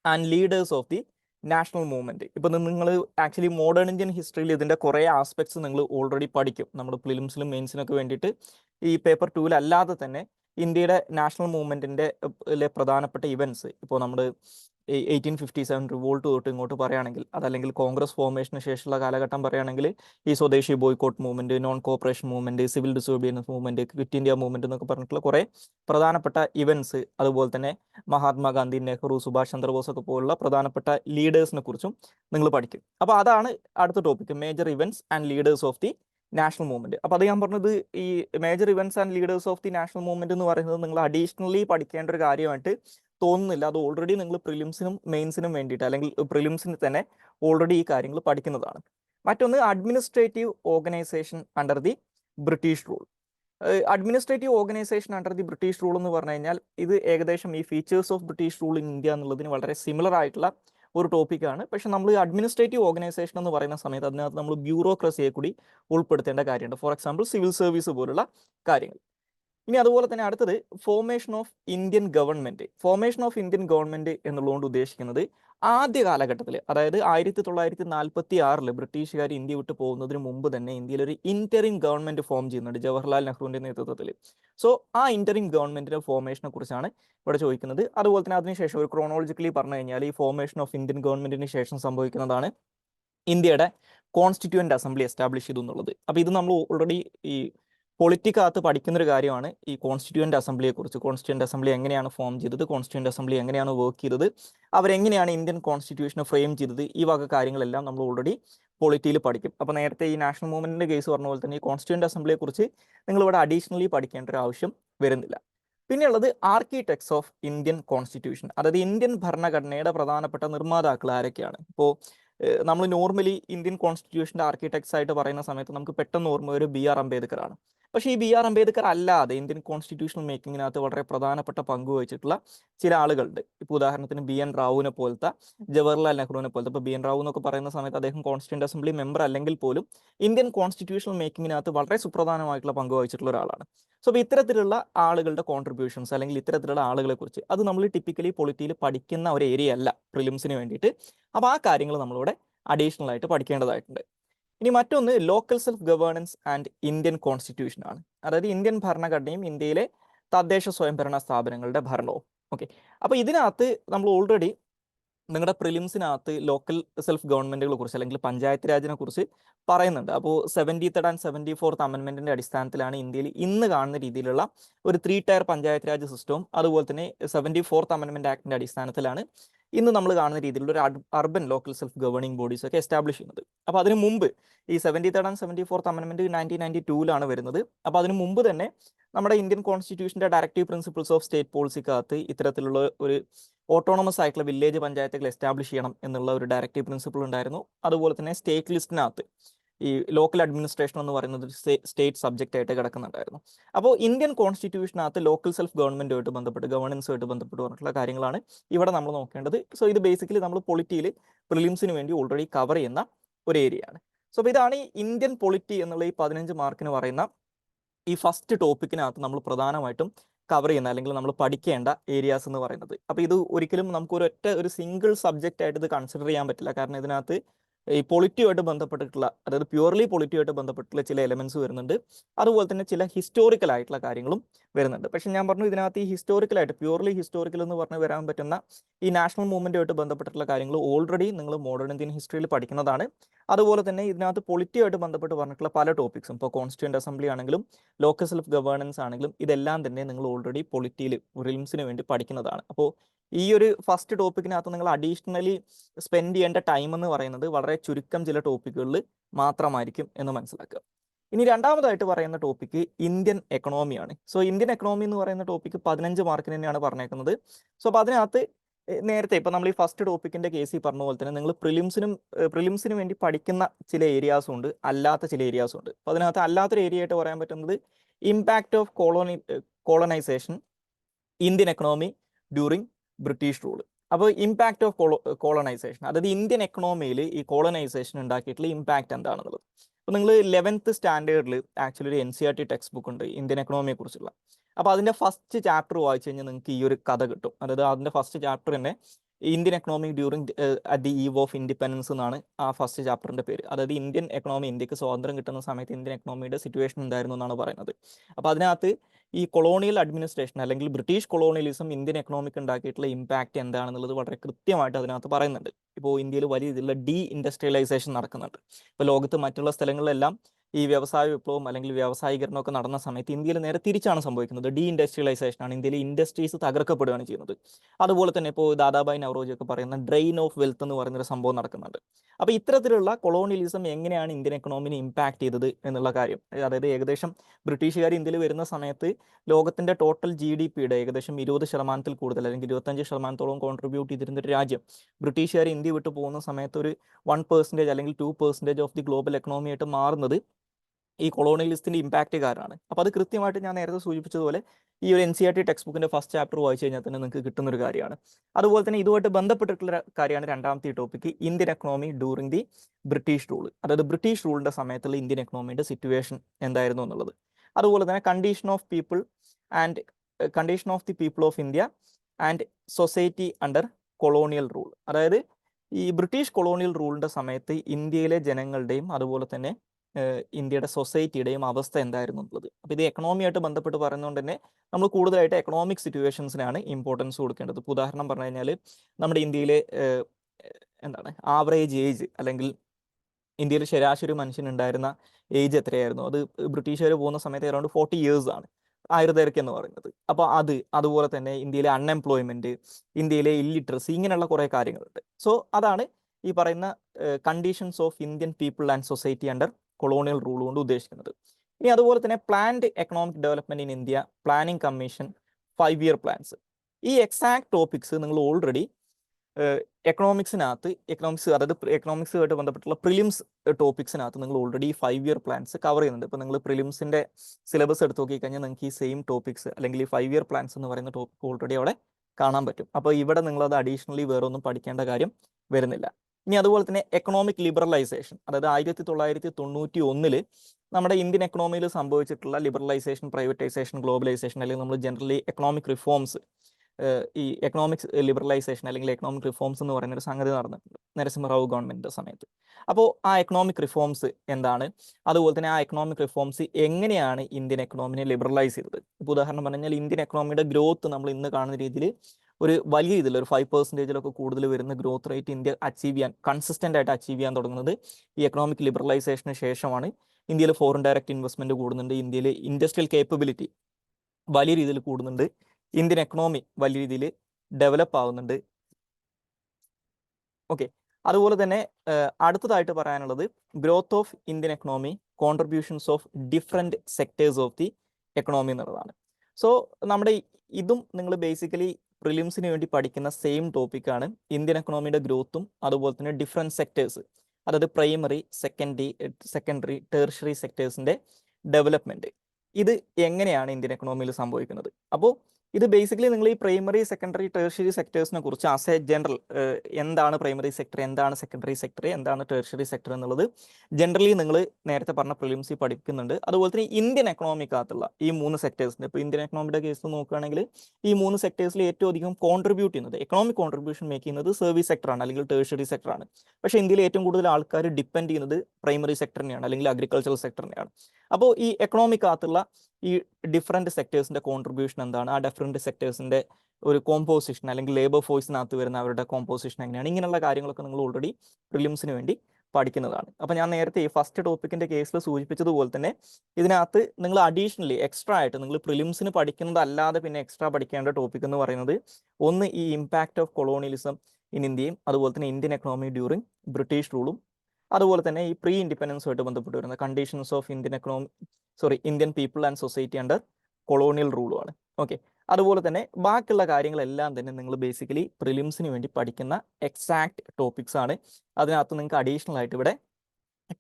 and leaders of the national movement. ഇപ്പൊ നിങ്ങൾ ആക്ച്വലി മോഡേൺ ഇന്ത്യൻ ഹിസ്റ്ററിയിൽ ഇതിന്റെ കുറേ ആസ്പെക്ട്സ് നിങ്ങൾ ഓൾറെഡി പഠിക്കും. നമ്മൾ പ്രിലിംസിലും മെയിൻസിനൊക്കെ വേണ്ടിയിട്ട് ഈ പേപ്പർ ടൂവിൽ അല്ലാതെ തന്നെ ഇന്ത്യയുടെ നാഷണൽ മൂവ്മെന്റിന്റെ പ്രധാനപ്പെട്ട ഇവന്റ്സ്. ഇപ്പോൾ നമ്മൾ എയ്റ്റീൻ ഫിഫ്റ്റി സെവൻ റിവോൾട്ട് തൊട്ട് ഇങ്ങോട്ട് പറയുകയാണെങ്കിൽ അതല്ലെങ്കിൽ കോൺഗ്രസ് ഫോർമേഷന് ശേഷമുള്ള കാലഘട്ടം പറയുകയാണെങ്കിൽ ഈ Swadeshi boycott movement non cooperation movement civil disobedience movement quit India movement എന്നൊക്കെ പറഞ്ഞിട്ടുള്ള കുറെ പ്രധാനപ്പെട്ട ഇവന്റ്സ് അതുപോലെ തന്നെ മഹാത്മാഗാന്ധി നെഹ്റു സുഭാഷ് ചന്ദ്രബോസ് ഒക്കെ പോലുള്ള പ്രധാനപ്പെട്ട ലീഡേഴ്സിനെ കുറിച്ചും നിങ്ങൾ പഠിക്കും. അപ്പോൾ അതാണ് അടുത്ത topic major events and leaders of the national movement അപ്പൊ അത് ഞാൻ പറഞ്ഞത് ഈ major events and leaders of the national movement എന്ന് പറയുന്നത് നിങ്ങൾ അഡീഷണലി പഠിക്കേണ്ട ഒരു കാര്യമായിട്ട് തോന്നുന്നില്ല. അത് ഓൾറെഡി നിങ്ങൾ പ്രിലിംസിനും മെയിൻസിനും വേണ്ടിയിട്ട് അല്ലെങ്കിൽ പ്രിലിംസിന് തന്നെ ഓൾറെഡി ഈ കാര്യങ്ങൾ പഠിക്കുന്നതാണ്. മറ്റൊന്ന് administrative organisation under the British rule administrative organisation under the British rule എന്ന് പറഞ്ഞു കഴിഞ്ഞാൽ ഇത് ഏകദേശം ഈ features of British rule in India എന്നുള്ളതിന് വളരെ സിമിലർ ആയിട്ടുള്ള ഒരു ടോപ്പിക്കാണ് പക്ഷെ നമ്മൾ അഡ്മിനിസ്ട്രേറ്റീവ് ഓർഗനൈസേഷൻ എന്ന് പറയുന്ന സമയത്ത് അതിനകത്ത് നമ്മൾ ബ്യൂറോക്രസിയെ കൂടി ഉൾപ്പെടുത്തേണ്ട കാര്യമുണ്ട്. ഫോർ എക്സാമ്പിൾ സിവിൽ സർവീസ് പോലുള്ള കാര്യങ്ങൾ. ഇനി അതുപോലെ തന്നെ അടുത്തത് formation of Indian government formation of Indian government എന്നുള്ളതുകൊണ്ട് ഉദ്ദേശിക്കുന്നത് ആദ്യ കാലഘട്ടത്തിൽ അതായത് ആയിരത്തി തൊള്ളായിരത്തി നാൽപ്പത്തി ആറിൽ ബ്രിട്ടീഷുകാർ ഇന്ത്യ വിട്ടു പോകുന്നതിന് മുമ്പ് തന്നെ ഇന്ത്യയിൽ ഒരു ഇന്ററിം ഗവൺമെന്റ് ഫോം ചെയ്യുന്നുണ്ട് ജവഹർലാൽ നെഹ്റുവിന്റെ നേതൃത്വത്തിൽ സോ ആ ഇന്ററിം ഗവൺമെന്റിന്റെ ഫോർമേഷനെ കുറിച്ചാണ് ഇവിടെ ചോദിക്കുന്നത്. അതുപോലെ തന്നെ അതിനുശേഷം ഒരു ക്രോണോളജിക്കലി പറഞ്ഞു കഴിഞ്ഞാൽ ഈ ഫോർമേഷൻ ഓഫ് ഇന്ത്യൻ ഗവൺമെന്റിന് ശേഷം സംഭവിക്കുന്നതാണ് ഇന്ത്യയുടെ കോൺസ്റ്റിറ്റ്യൂവന്റ് അസംബ്ലി എസ്റ്റാബ്ലിഷ് ചെയ്തു എന്നുള്ളത്. അപ്പൊ ഇത് നമ്മൾ ഓൾറെഡി ഈ പൊളിറ്റിക്കകത്ത് പഠിക്കുന്ന ഒരു കാര്യമാണ് ഈ കോൺസ്റ്റിറ്റ്യൂവന്റ് അസംബ്ലിയെ കുറിച്ച് കോൺസ്റ്റിറ്റ്യൂവന്റ് അസംബ്ലി എങ്ങനെയാണ് ഫോം ചെയ്തത്? കോൺസ്റ്റിറ്റ്യൂവന്റ് അസംബ്ലി എങ്ങനെയാണ് വർക്ക് ചെയ്തത്? അവരെങ്ങനെയാണ് ഇന്ത്യൻ കോൺസ്റ്റിറ്റ്യൂഷനെ ഫ്രെയിം ചെയ്തത്? ഈ വക കാര്യങ്ങളെല്ലാം നമ്മൾ ഓൾറെഡി പൊളിറ്റിയിൽ പഠിക്കും. അപ്പോൾ നേരത്തെ ഈ നാഷണൽ മൂവ്മെന്റിന്റെ കേസ് പറഞ്ഞ പോലെ തന്നെ ഈ കോൺസ്റ്റിറ്റ്യൂവന്റ് അസംബ്ലിയെ കുറിച്ച് നിങ്ങൾ ഇവിടെ അഡീഷണലി പഠിക്കേണ്ട ഒരു ആവശ്യം വരുന്നില്ല. പിന്നെയുള്ളത് ആർക്കിടെക്ട്സ് ഓഫ് ഇന്ത്യൻ കോൺസ്റ്റിറ്റ്യൂഷൻ അതായത് ഇന്ത്യൻ ഭരണഘടനയുടെ പ്രധാനപ്പെട്ട നിർമ്മാതാക്കൾ ആരൊക്കെയാണ്? ഇപ്പോൾ നമ്മൾ നോർമലി ഇന്ത്യൻ കോൺസ്റ്റിറ്റ്യൂഷന്റെ ആർക്കിടെക്ട്സ് ആയിട്ട് പറയുന്ന സമയത്ത് നമുക്ക് പെട്ടെന്ന് ഓർമ്മ ഒരു ബി ആർ അംബേദ്കർ ആണ് പക്ഷേ ഈ ബി ആർ അംബേദ്കർ അല്ലാതെ ഇന്ത്യൻ കോൺസ്റ്റിറ്റ്യൂഷണൽ മേക്കിങ്ങിനകത്ത് വളരെ പ്രധാനപ്പെട്ട പങ്ക് വഹിച്ചിട്ടുള്ള ചില ആളുകളുണ്ട്. ഇപ്പോൾ ഉദാഹരണത്തിന് ബി എൻ റാവുവിനെ പോലത്തെ ജവഹർലാൽ നെഹ്റുവിനെ പോലത്തെ. ഇപ്പോൾ ബി എൻ റാവു എന്നൊക്കെ പറയുന്ന സമയത്ത് അദ്ദേഹം കോൺസ്റ്റിറ്റ്യൂന്റ് അസംബ്ലി മെമ്പർ അല്ലെങ്കിൽ പോലും ഇന്ത്യൻ കോൺസ്റ്റിറ്റ്യൂഷണൽ മേക്കിങ്ങിനകത്ത് വളരെ സുപ്രധാനമായിട്ടുള്ള പങ്ക് വഹിച്ചിട്ടുള്ള ഒരാളാണ്. സോ അപ്പോൾ ഇത്തരത്തിലുള്ള ആളുകളുടെ കോൺട്രിബ്യൂഷൻസ് അല്ലെങ്കിൽ ഇത്തരത്തിലുള്ള ആളുകളെ കുറിച്ച് അത് നമ്മൾ ടിപ്പിക്കലി പൊളിറ്റിയിൽ പഠിക്കുന്ന ഒരു ഏരിയ അല്ല പ്രിലിംസിന് വേണ്ടിയിട്ട്. അപ്പോൾ ആ കാര്യങ്ങൾ നമ്മളിവിടെ അഡീഷണൽ ആയിട്ട് പഠിക്കേണ്ടതായിട്ടുണ്ട്. ഇനി മറ്റൊന്ന് local self governance and Indian constitution ആണ്. അതായത് ഇന്ത്യൻ ഭരണഘടനയും ഇന്ത്യയിലെ തദ്ദേശ സ്വയംഭരണ സ്ഥാപനങ്ങളുടെ ഭരണവും. ഓക്കെ അപ്പോൾ ഇതിനകത്ത് നമ്മൾ ഓൾറെഡി നിങ്ങളുടെ പ്രിലിംസിനകത്ത് ലോക്കൽ സെൽഫ് ഗവൺമെന്റുകളെ കുറിച്ച് അല്ലെങ്കിൽ പഞ്ചായത്ത് രാജിനെ കുറിച്ച് പറയുന്നുണ്ട്. അപ്പോൾ seventy third and seventy fourth അമെൻമെന്റിന്റെ അടിസ്ഥാനത്തിലാണ് ഇന്ത്യയിൽ ഇന്ന് കാണുന്ന രീതിയിലുള്ള ഒരു ത്രീ ടയർ പഞ്ചായത്ത് രാജ് സിസ്റ്റവും അതുപോലെ തന്നെ സെവന്റി ഫോർത്ത് അമെൻമെന്റ് ആക്ടിന്റെ അടിസ്ഥാനത്തിലാണ് ഇന്ന് നമ്മൾ കാണുന്ന രീതിയിലുള്ള ഒരു urban local self governing bodies ഒക്കെ എസ്റ്റാബ്ലിഷ് ചെയ്യുന്നത്. അപ്പോൾ അതിന് മുമ്പ് ഈ seventy third and seventy fourth അമെൻമെന്റ് nineteen ninety ടൂവിലാണ് വരുന്നത്. അപ്പോൾ അതിന് മുമ്പ് തന്നെ നമ്മുടെ ഇന്ത്യൻ കോൺസ്റ്റിറ്റ്യൂഷന്റെ ഡയറക്റ്റീവ് പ്രിൻസിപ്പിൾസ് ഓഫ് സ്റ്റേറ്റ് പോളിസിക്കകത്ത് ഇത്തരത്തിലുള്ള ഒരു ഓട്ടോണമസ് ആയിട്ടുള്ള വില്ലേജ് പഞ്ചായത്തുകൾ എസ്റ്റാബ്ലിഷ് ചെയ്യണം എന്നുള്ള ഒരു ഡയറക്റ്റീവ് പ്രിൻസിപ്പിൾ ഉണ്ടായിരുന്നു. അതുപോലെ തന്നെ സ്റ്റേറ്റ് ലിസ്റ്റിനകത്ത് ഈ ലോക്കൽ അഡ്മിനിസ്ട്രേഷൻ എന്ന് പറയുന്നത് സ്റ്റേറ്റ് സബ്ജക്റ്റ് ആയിട്ട് കിടക്കുന്നുണ്ടായിരുന്നു. അപ്പോൾ ഇന്ത്യൻ കോൺസ്റ്റിറ്റ്യൂഷനകത്ത് ലോക്കൽ സെൽഫ് ഗവൺമെന്റുമായിട്ട് ബന്ധപ്പെട്ട് ഗവർണൻസുമായിട്ട് ബന്ധപ്പെട്ട് പറഞ്ഞിട്ടുള്ള കാര്യങ്ങളാണ് ഇവിടെ നമ്മൾ നോക്കേണ്ടത്. സോ ഇത് ബേസിക്കലി നമ്മൾ പൊളിറ്റിയിൽ പ്രിലിംസിന് വേണ്ടി ഓൾറെഡി കവർ ചെയ്യുന്ന ഒരു ഏരിയ ആണ്. സോ അപ്പോൾ ഇതാണ് ഈ ഇന്ത്യൻ പൊളിറ്റി എന്നുള്ള ഈ പതിനഞ്ച് മാർക്കിന് പറയുന്ന ഈ ഫസ്റ്റ് ടോപ്പിക്കിനകത്ത് നമ്മൾ പ്രധാനമായിട്ടും കവർ ചെയ്യുന്ന അല്ലെങ്കിൽ നമ്മൾ പഠിക്കേണ്ട ഏരിയാസ് എന്ന് പറയുന്നത്. അപ്പോൾ ഇത് ഒരിക്കലും നമുക്ക് ഒരു ഒറ്റ ഒരു സിംഗിൾ സബ്ജക്റ്റ് ആയിട്ട് ഇത് കൺസിഡർ ചെയ്യാൻ പറ്റില്ല. കാരണം ഇതിനകത്ത് ഈ പൊളിറ്റിയുമായിട്ട് ബന്ധപ്പെട്ടിട്ടുള്ള അതായത് പ്യുവർലി പൊളിറ്റിയുമായിട്ട് ബന്ധപ്പെട്ടിട്ടുള്ള ചില എലമെന്റ്സ് വരുന്നുണ്ട്. അതുപോലെ തന്നെ ചില ഹിസ്റ്റോറിക്കൽ ആയിട്ടുള്ള കാര്യങ്ങളും വരുന്നുണ്ട്. പക്ഷെ ഞാൻ പറഞ്ഞു ഇതിനകത്ത് ഈ ഹിസ്റ്റോറിക്കൽ ആയിട്ട് പ്യുവർലി ഹിസ്റ്റോറിക്കൽ എന്ന് പറഞ്ഞ് വരാൻ പറ്റുന്ന ഈ നാഷണൽ മൂവ്മെന്റുമായിട്ട് ബന്ധപ്പെട്ടിട്ടുള്ള കാര്യങ്ങൾ ഓൾറെഡി നിങ്ങൾ മോഡേൺ ഇന്ത്യൻ ഹിസ്റ്ററിയിൽ പഠിക്കുന്നതാണ്. അതുപോലെ തന്നെ ഇതിനകത്ത് പൊളിറ്റിയുമായിട്ട് ബന്ധപ്പെട്ട് പറഞ്ഞിട്ടുള്ള പല ടോപ്പിക്സും ഇപ്പോൾ കോൺസ്റ്റിറ്റ്യൂന്റ് അസംബ്ലി ആണെങ്കിലും ലോക്കൽ സെൽഫ് ഗവേണൻസ് ആണെങ്കിലും ഇതെല്ലാം തന്നെ നിങ്ങൾ ഓൾറെഡി പൊളിറ്റിയിൽ റിലിംസിന് വേണ്ടി പഠിക്കുന്നതാണ്. അപ്പോൾ ഈ ഒരു ഫസ്റ്റ് ടോപ്പിക്കിനകത്ത് നിങ്ങൾ അഡീഷണലി സ്പെൻഡ് ചെയ്യേണ്ട ടൈം എന്ന് പറയുന്നത് വളരെ ചുരുക്കം ചില ടോപ്പിക്കുകളിൽ മാത്രമായിരിക്കും എന്ന് മനസ്സിലാക്കുക. ഇനി രണ്ടാമതായിട്ട് പറയുന്ന ടോപ്പിക്ക് ഇന്ത്യൻ എക്കണോമിയാണ് സോ ഇന്ത്യൻ എക്കണോമി എന്ന് പറയുന്ന ടോപ്പിക്ക് പതിനഞ്ച് മാർക്കിന് തന്നെയാണ് പറഞ്ഞേക്കുന്നത്. സോ അപ്പൊ അതിനകത്ത് നേരത്തെ ഇപ്പൊ നമ്മൾ ഈ ഫസ്റ്റ് ടോപ്പിക്കിന്റെ കേസിൽ പറഞ്ഞ പോലെ തന്നെ നിങ്ങൾ പ്രിലിംസിനും പ്രിലിംസിന് വേണ്ടി പഠിക്കുന്ന ചില ഏരിയാസും ഉണ്ട് അല്ലാത്ത ചില ഏരിയാസും ഉണ്ട്. അപ്പൊ അതിനകത്ത് അല്ലാത്തൊരു ഏരിയ ആയിട്ട് പറയാൻ പറ്റുന്നത് impact of colony colonisation Indian economy during British rule അപ്പോൾ ഇമ്പാക്ട് ഓഫ് കോളോ കോളനൈസേഷൻ അതായത് ഇന്ത്യൻ എക്കണോമിയിൽ ഈ കോളനൈസേഷൻ ഉണ്ടാക്കിയിട്ടുള്ള ഇമ്പാക്ട് എന്താണെന്നുള്ളത്. അപ്പോൾ നിങ്ങൾ ലെവൻത്ത് സ്റ്റാൻഡേർഡിൽ ആക്ച്വലി ഒരു N C R T text book ഉണ്ട് ഇന്ത്യൻ എക്കണോമിയെ കുറിച്ചുള്ള. അപ്പോൾ അതിന്റെ ഫസ്റ്റ് ചാപ്റ്റർ വായിച്ചു കഴിഞ്ഞാൽ നിങ്ങൾക്ക് ഈ ഒരു കഥ കിട്ടും. അതായത് അതിന്റെ ഫസ്റ്റ് ചാപ്റ്റർ തന്നെ Indian economy during at the eve of independence എന്നാണ് ആ ഫസ്റ്റ് ചാപ്റ്ററിന്റെ പേര്. അതായത് ഇന്ത്യൻ എക്കണോമി ഇന്ത്യയ്ക്ക് സ്വാതന്ത്ര്യം കിട്ടുന്ന സമയത്ത് ഇന്ത്യൻ എക്കണോമിയുടെ സിറ്റുവേഷൻ എന്തായിരുന്നു എന്നാണ് പറയുന്നത്. അപ്പോൾ അതിനകത്ത് ഈ കൊളോണിയൽ അഡ്മിനിസ്ട്രേഷൻ അല്ലെങ്കിൽ ബ്രിട്ടീഷ് കൊളോണിയലിസം ഇന്ത്യൻ എക്കണോമിക്ക് ഉണ്ടാക്കിയിട്ടുള്ള ഇമ്പാക്റ്റ് എന്താണെന്നുള്ളത് വളരെ കൃത്യമായിട്ട് അതിനകത്ത് പറയുന്നുണ്ട്. ഇപ്പോൾ ഇന്ത്യയിൽ വലിയ രീതിയിലുള്ള ഡീ ഇൻഡസ്ട്രിയലൈസേഷൻ നടക്കുന്നുണ്ട്. ഇപ്പോൾ ലോകത്ത് മറ്റുള്ള സ്ഥലങ്ങളിലെല്ലാം ഈ വ്യവസായ വിപ്ലവം അല്ലെങ്കിൽ വ്യവസായീകരണം ഒക്കെ നടന്ന സമയത്ത് ഇന്ത്യയിൽ നേരെ തിരിച്ചാണ് സംഭവിക്കുന്നത്. ഡി ഇൻഡസ്ട്രിയലൈസേഷൻ ആണ് ഇന്ത്യയിലെ ഇൻഡസ്ട്രീസ് തകർക്കപ്പെടുകയാണ് ചെയ്യുന്നത്. അതുപോലെ തന്നെ ഇപ്പോൾ ദാദാബായ് നവറോജി ഒക്കെ പറയുന്ന ഡ്രെയിൻ ഓഫ് വെൽത്ത് എന്ന് പറയുന്ന ഒരു സംഭവം നടക്കുന്നുണ്ട്. അപ്പോൾ ഇത്തരത്തിലുള്ള കൊളോണിയലിസം എങ്ങനെയാണ് ഇന്ത്യൻ എക്കണോമിനെ ഇമ്പാക്ട് ചെയ്തത് എന്നുള്ള കാര്യം. അതായത് ഏകദേശം ബ്രിട്ടീഷുകാർ ഇന്ത്യയിൽ വരുന്ന സമയത്ത് ലോകത്തിന്റെ ടോട്ടൽ ജി ഡി പിയുടെ ഏകദേശം ഇരുപത് ശതമാനത്തിൽ കൂടുതൽ അല്ലെങ്കിൽ ഇരുപത്തഞ്ച് ശതമാനത്തോളം കോൺട്രിബ്യൂട്ട് ചെയ്തിരുന്ന ഒരു രാജ്യം. ബ്രിട്ടീഷുകാർ ഇന്ത്യ വിട്ടു പോകുന്ന സമയത്ത് ഒരു വൺ പെർസെന്റേജ് അല്ലെങ്കിൽ two percentage of the global economy ആയിട്ട് മാറുന്നത് ഈ കൊളോണിയലിസ്റ്റിന്റെ ഇമ്പാക്റ്റ് കാരണമാണ് അപ്പോൾ അത് കൃത്യമായിട്ട് ഞാൻ നേരത്തെ സൂചിപ്പിച്ചതുപോലെ ഈ ഒരു N C R T text ബുക്കിന്റെ ഫസ്റ്റ് ചാപ്റ്റർ വായിച്ചു കഴിഞ്ഞാൽ തന്നെ നിങ്ങൾക്ക് കിട്ടുന്ന ഒരു കാര്യമാണ്. അതുപോലെ തന്നെ ഇതുമായിട്ട് ബന്ധപ്പെട്ടിട്ടുള്ള കാര്യമാണ് രണ്ടാമത്തെ topic Indian economy during the British rule അതായത് ബ്രിട്ടീഷ് റൂളിന്റെ സമയത്തുള്ള ഇന്ത്യൻ എക്കണോമിയുടെ സിറ്റുവേഷൻ എന്തായിരുന്നു എന്നുള്ളത്. അതുപോലെ തന്നെ condition of people and condition of the people of India and society under colonial rule അതായത് ഈ ബ്രിട്ടീഷ് കൊളോണിയൽ റൂളിന്റെ സമയത്ത് ഇന്ത്യയിലെ ജനങ്ങളുടെയും അതുപോലെ തന്നെ ഇന്ത്യയുടെ സൊസൈറ്റിയുടെയും അവസ്ഥ എന്തായിരുന്നു എന്നുള്ളത് അപ്പോൾ ഇത് എക്കണോമിയായിട്ട് ബന്ധപ്പെട്ട് പറയുന്നതുകൊണ്ട് തന്നെ നമ്മൾ കൂടുതലായിട്ട് എക്കണോമിക് സിറ്റുവേഷൻസിനാണ് ഇമ്പോർട്ടൻസ് കൊടുക്കേണ്ടത്. ഇപ്പോൾ ഉദാഹരണം പറഞ്ഞു കഴിഞ്ഞാൽ നമ്മുടെ ഇന്ത്യയിലെ എന്താണ് ആവറേജ് ഏജ് അല്ലെങ്കിൽ ഇന്ത്യയിൽ ശരാശരി മനുഷ്യൻ ഉണ്ടായിരുന്ന ഏജ് എത്രയായിരുന്നു? അത് ബ്രിട്ടീഷുകാർ പോകുന്ന സമയത്ത് അറൗണ്ട് ഫോർട്ടി ഇയേഴ്സ് ആണ്. ആയുർദൈർഘ്യം എന്ന് പറയുന്നത്. അപ്പോൾ അത് അതുപോലെ തന്നെ ഇന്ത്യയിലെ അൺഎംപ്ലോയ്മെന്റ് ഇന്ത്യയിലെ ഇല്ലിറ്ററസി ഇങ്ങനെയുള്ള കുറേ കാര്യങ്ങളുണ്ട്. സോ അതാണ് ഈ പറയുന്ന conditions of Indian people and society under colonial rule കൊണ്ട് ഉദ്ദേശിക്കുന്നത്. ഇനി അതുപോലെ തന്നെ planned economic development in India planning commission five year plans ഈ എക്സാക്ട് ടോപ്പിക്സ് നിങ്ങൾ ഓൾറെഡി എക്കണോമിക്സിനകത്ത് എക്കണോമിക്സ് അതായത് എക്കണോമിക്സുമായിട്ട് ബന്ധപ്പെട്ടുള്ള പ്രിലിംസ് ടോപ്പിക്സിനകത്ത് നിങ്ങൾ already five year plans cover ചെയ്യുന്നുണ്ട്. ഇപ്പോൾ നിങ്ങൾ പ്രിലിംസിന്റെ സിലബസ് എടുത്ത് നോക്കിക്കഴിഞ്ഞാൽ നിങ്ങൾക്ക് ഈ സെയിം ടോപ്പിക്സ് അല്ലെങ്കിൽ ഈ ഫൈവ് ഇയർ പ്ലാൻസ് എന്ന് പറയുന്ന ടോപ്പിക് ഓൾറെഡി അവിടെ കാണാൻ പറ്റും. അപ്പോൾ ഇവിടെ നിങ്ങളത് അഡീഷണലി വേറെ ഒന്നും പഠിക്കേണ്ട കാര്യം വരുന്നില്ല. ഇനി അതുപോലെ തന്നെ എക്കണോമിക് ലിബറലൈസേഷൻ അതായത് ആയിരത്തി തൊള്ളായിരത്തി തൊണ്ണൂറ്റി ഒന്നിൽ നമ്മുടെ ഇന്ത്യൻ എക്കണോമിയിൽ സംഭവിച്ചിട്ടുള്ള ലിബറലൈസേഷൻ പ്രൈവറ്റൈസേഷൻ ഗ്ലോബലൈസേഷൻ അല്ലെങ്കിൽ നമ്മൾ ജനറലി എക്കണോമിക് റിഫോംസ് ഈ എക്കണോമിക്സ് ലിബറലൈസേഷൻ അല്ലെങ്കിൽ എക്കണോമിക് റിഫോംസ് എന്ന് പറയുന്ന ഒരു സംഗതി നടന്നിട്ടുണ്ട് നരസിംഹറാവു ഗവൺമെന്റിന്റെ സമയത്ത്. അപ്പോൾ ആ എക്കണോമിക് റിഫോംസ് എന്താണ്? അതുപോലെ തന്നെ ആ എക്കണോമിക് റിഫോംസ് എങ്ങനെയാണ് ഇന്ത്യൻ എക്കണോമിനെ ലിബറലൈസ് ചെയ്തത്? ഇപ്പോൾ ഉദാഹരണം പറഞ്ഞാൽ ഇന്ത്യൻ എക്കണോമിയുടെ ഗ്രോത്ത് നമ്മൾ ഇന്ന് കാണുന്ന രീതിയിൽ ഒരു വലിയ ഇതിൽ ഒരു ഫൈവ് പെർസെന്റേജിലൊക്കെ കൂടുതൽ വരുന്ന ഗ്രോത്ത് റേറ്റ് ഇന്ത്യ അച്ചീവ് ചെയ്യാൻ കൺസിസ്റ്റന്റ് ആയിട്ട് അച്ചീവ് ചെയ്യാൻ തുടങ്ങുന്നത് ഈ എക്കണോമിക് ലിബറലൈസേഷന് ശേഷമാണ്. ഇന്ത്യയിൽ ഫോറിൻ ഡയറക്റ്റ് ഇൻവെസ്റ്റ്മെന്റ് കൂടുന്നുണ്ട്. ഇന്ത്യയിലെ ഇൻഡസ്ട്രിയൽ കേപ്പബിലിറ്റി വലിയ രീതിയിൽ കൂടുന്നുണ്ട്. ഇന്ത്യൻ എക്കണോമി വലിയ രീതിയിൽ ഡെവലപ്പ് ആവുന്നുണ്ട്. ഓക്കെ അതുപോലെ തന്നെ അടുത്തതായിട്ട് പറയാനുള്ളത് growth of Indian economy contributions of different sectors of the economy എന്നുള്ളതാണ്. സോ നമ്മുടെ ഇതും നിങ്ങൾ ബേസിക്കലി പ്രിലിംസിന് വേണ്ടി പഠിക്കുന്ന സെയിം ടോപ്പിക്കാണ് ഇന്ത്യൻ എക്കണോമിയുടെ ഗ്രോത്തും അതുപോലെ തന്നെ ഡിഫറെന്റ് സെക്ടേഴ്സ് അതായത് പ്രൈമറി സെക്കൻഡറി സെക്കൻഡറി ടേർഷറി സെക്ടേഴ്സിന്റെ ഡെവലപ്മെന്റ് ഇത് എങ്ങനെയാണ് ഇന്ത്യൻ എക്കണോമിയിൽ സംഭവിക്കുന്നത്? അപ്പോൾ ഇത് ബേസിക്കലി നിങ്ങൾ ഈ പ്രൈമറി സെക്കൻഡറി ടേർഷറി സെക്ടേഴ്സിനെ കുറിച്ച് ആസ് എ ജനറൽ എന്താണ് പ്രൈമറി സെക്ടർ എന്താണ് സെക്കൻഡറി സെക്ടർ എന്താണ് ടേർഷറി സെക്ടർ എന്നുള്ളത് ജനറലി നിങ്ങൾ നേരത്തെ പറഞ്ഞ പ്രിലിംസി പഠിക്കുന്നുണ്ട് അതുപോലെ തന്നെ ഇന്ത്യൻ എക്കണോമിക്കകത്തുള്ള ഈ മൂന്ന് സെക്ടേഴ്സിന്റെ ഇപ്പോൾ ഇന്ത്യൻ എക്കണോമിയുടെ കേസ് നോക്കുകയാണെങ്കിൽ ഈ മൂന്ന് സെക്ടേഴ്സിൽ ഏറ്റവും അധികം കോൺട്രിബ്യൂട്ട് ചെയ്യുന്നത് എക്കണോമിക് കോൺട്രിബ്യൂഷൻ മേക്ക് ചെയ്യുന്നത് സർവീസ് സെക്ടറാണ് അല്ലെങ്കിൽ ടേർഷറി സെക്ടറാണ് പക്ഷേ ഇന്ത്യയിൽ ഏറ്റവും കൂടുതൽ ആൾക്കാർ ഡിപ്പെൻഡ് ചെയ്യുന്നത് പ്രൈമറി സെക്ടറിനെയാണ് അല്ലെങ്കിൽ അഗ്രികൾച്ചറൽ സെക്ടറിനെയാണ് അപ്പോൾ ഈ എക്കണോമിക്കകത്തുള്ള ഈ ഡിഫറെന്റ് സെക്ടേഴ്സിന്റെ കോൺട്രിബ്യൂഷൻ എന്താണ്? ആ ഡിഫറെന്റ് സെക്ടേഴ്സിന്റെ ഒരു കോമ്പോസിഷൻ അല്ലെങ്കിൽ ലേബർ ഫോഴ്സിനകത്ത് വരുന്ന അവരുടെ കോമ്പോസിഷൻ എങ്ങനെയാണ്? ഇങ്ങനെയുള്ള കാര്യങ്ങളൊക്കെ നിങ്ങൾ ഓൾറെഡി പ്രിലിംസിന് വേണ്ടി പഠിക്കുന്നതാണ്. അപ്പോൾ ഞാൻ നേരത്തെ ഈ ഫസ്റ്റ് ടോപ്പിക്കിന്റെ കേസിൽ സൂചിപ്പിച്ചതുപോലെ തന്നെ ഇതിനകത്ത് നിങ്ങൾ അഡീഷണലി എക്സ്ട്രാ ആയിട്ട് നിങ്ങൾ പ്രിലിംസിന് പഠിക്കുന്നതല്ലാതെ പിന്നെ എക്സ്ട്രാ പഠിക്കേണ്ട ടോപ്പിക് എന്ന് പറയുന്നത് ഒന്ന് ഈ ഇമ്പാക്റ്റ് ഓഫ് കൊളോണിയലിസം ഇൻ ഇന്ത്യയും അതുപോലെ തന്നെ ഇന്ത്യൻ എക്കണോമി ഡ്യൂറിങ് ബ്രിട്ടീഷ് റൂളും അതുപോലെ തന്നെ ഈ പ്രീ ഇൻഡിപെൻഡൻസുമായിട്ട് ബന്ധപ്പെട്ട് വരുന്ന conditions of Indian economy sorry Indian people and society under colonial റൂളുമാണ് okay അതുപോലെ തന്നെ ബാക്കിയുള്ള കാര്യങ്ങളെല്ലാം തന്നെ നിങ്ങൾ ബേസിക്കലി പ്രിലിംസിന് വേണ്ടി പഠിക്കുന്ന എക്സാക്ട് ടോപ്പിക്സ് ആണ്. അതിനകത്ത് നിങ്ങൾക്ക് അഡീഷണൽ ആയിട്ട് ഇവിടെ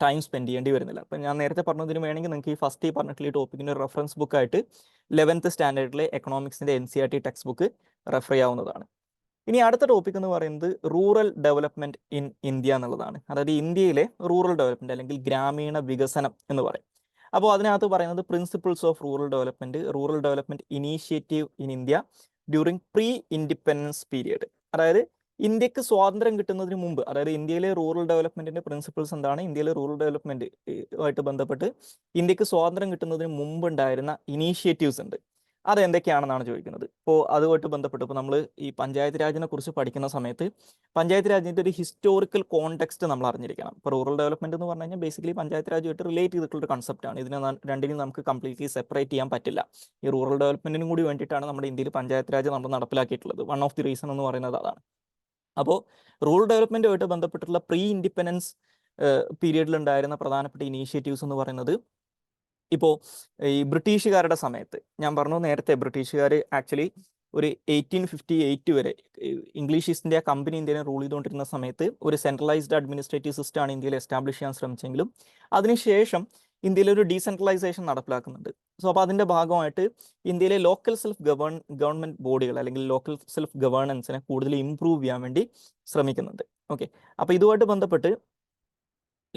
ടൈം സ്പെൻഡ് ചെയ്യേണ്ടി വരുന്നില്ല. അപ്പം ഞാൻ നേരത്തെ പറഞ്ഞതിന് വേണമെങ്കിൽ നിങ്ങൾക്ക് ഈ ഫസ്റ്റ് ഈ പറഞ്ഞിട്ടുള്ള ഈ ടോപ്പിക്കിന്റെ റെഫറൻസ് ബുക്കായിട്ട് ലെവൻത്ത് സ്റ്റാൻഡേർഡിലെ എക്കണോമിക്സിന്റെ N C R T text book refer ചെയ്യാവുന്നതാണ്. ഇനി അടുത്ത ടോപ്പിക് എന്ന് പറയുന്നത് റൂറൽ ഡെവലപ്മെന്റ് ഇൻ ഇന്ത്യ എന്നുള്ളതാണ്. അതായത് ഇന്ത്യയിലെ റൂറൽ ഡെവലപ്മെന്റ് അല്ലെങ്കിൽ ഗ്രാമീണ വികസനം എന്ന് പറയും. അപ്പോൾ അതിനകത്ത് പറയുന്നത് principles of rural development rural development initiative in India during pre independence period അതായത് ഇന്ത്യയ്ക്ക് സ്വാതന്ത്ര്യം കിട്ടുന്നതിന് മുമ്പ് അതായത് ഇന്ത്യയിലെ റൂറൽ ഡെവലപ്മെന്റിന്റെ പ്രിൻസിപ്പിൾസ് എന്താണ്? ഇന്ത്യയിലെ റൂറൽ ഡെവലപ്മെന്റ് ആയിട്ട് ബന്ധപ്പെട്ട് ഇന്ത്യയ്ക്ക് സ്വാതന്ത്ര്യം കിട്ടുന്നതിന് മുമ്പ് ഉണ്ടായിരുന്ന ഇനീഷ്യേറ്റീവ്സ് ഉണ്ട്. അത് എന്തൊക്കെയാണെന്നാണ് ചോദിക്കുന്നത്. ഇപ്പോൾ അതുമായിട്ട് ബന്ധപ്പെട്ട് ഇപ്പോൾ നമ്മൾ ഈ പഞ്ചായത്ത് രാജിനെ കുറിച്ച് പഠിക്കുന്ന സമയത്ത് പഞ്ചായത്ത് രാജിന്റെ ഒരു ഹിസ്റ്റോറിക്കൽ കോണ്ടെക്സ്റ്റ് നമ്മൾ അറിഞ്ഞിരിക്കണം. ഇപ്പോൾ റൂറൽ ഡെവലപ്മെന്റ് എന്ന് പറഞ്ഞു കഴിഞ്ഞാൽ ബേസിക്കലി പഞ്ചായത്ത് രാജുമായിട്ട് റിലേറ്റ് ചെയ്തിട്ടുള്ള കൺസെപ്റ്റാണ് ഇതിനെ രണ്ടിനും നമുക്ക് കംപ്ലീറ്റ്ലി സെപ്പറേറ്റ് ചെയ്യാൻ പറ്റില്ല. ഈ റൂറൽ ഡെവലപ്മെന്റിനും കൂടി വേണ്ടിയിട്ടാണ് നമ്മുടെ ഇന്ത്യയിൽ പഞ്ചായത്ത് രാജ് നമ്മൾ നടപ്പിലാക്കിയിട്ടുള്ളത്. വൺ ഓഫ് ദി റീസൺ എന്ന് പറയുന്നത് അതാണ്. അപ്പോൾ റൂറൽ ഡെവലപ്മെന്റുമായിട്ട് ബന്ധപ്പെട്ടുള്ള പ്രീ ഇൻഡിപെൻഡൻസ് പീരീഡിൽ ഉണ്ടായിരുന്ന പ്രധാനപ്പെട്ട ഇനീഷ്യേറ്റീവ്സ് എന്ന് പറയുന്നത് ഇപ്പോൾ ഈ ബ്രിട്ടീഷുകാരുടെ സമയത്ത് ഞാൻ പറഞ്ഞു നേരത്തെ ബ്രിട്ടീഷുകാർ ആക്ച്വലി ഒരു എയ്റ്റീൻ ഫിഫ്റ്റി എയ്റ്റ് വരെ ഇംഗ്ലീഷ് ഈസ്റ്റ് ഇന്ത്യ കമ്പനി ഇന്ത്യനെ റൂൾ ചെയ്തുകൊണ്ടിരുന്ന സമയത്ത് ഒരു സെൻട്രലൈസ്ഡ് അഡ്മിനിസ്ട്രേറ്റീവ് സിസ്റ്റം ആണ് ഇന്ത്യയിൽ എസ്റ്റാബ്ലിഷ് ചെയ്യാൻ ശ്രമിച്ചെങ്കിലും അതിനുശേഷം ഇന്ത്യയിൽ ഒരു ഡീസെൻട്രലൈസേഷൻ നടപ്പിലാക്കുന്നുണ്ട്. സോ അപ്പോൾ അതിന്റെ ഭാഗമായിട്ട് ഇന്ത്യയിലെ ലോക്കൽ സെൽഫ് ഗവൺ ഗവൺമെന്റ് ബോഡികൾ അല്ലെങ്കിൽ ലോക്കൽ സെൽഫ് ഗവേണൻസിനെ കൂടുതൽ ഇമ്പ്രൂവ് ചെയ്യാൻ വേണ്ടി ശ്രമിക്കുന്നുണ്ട്. ഓക്കെ അപ്പോൾ ഇതുമായിട്ട് ബന്ധപ്പെട്ട്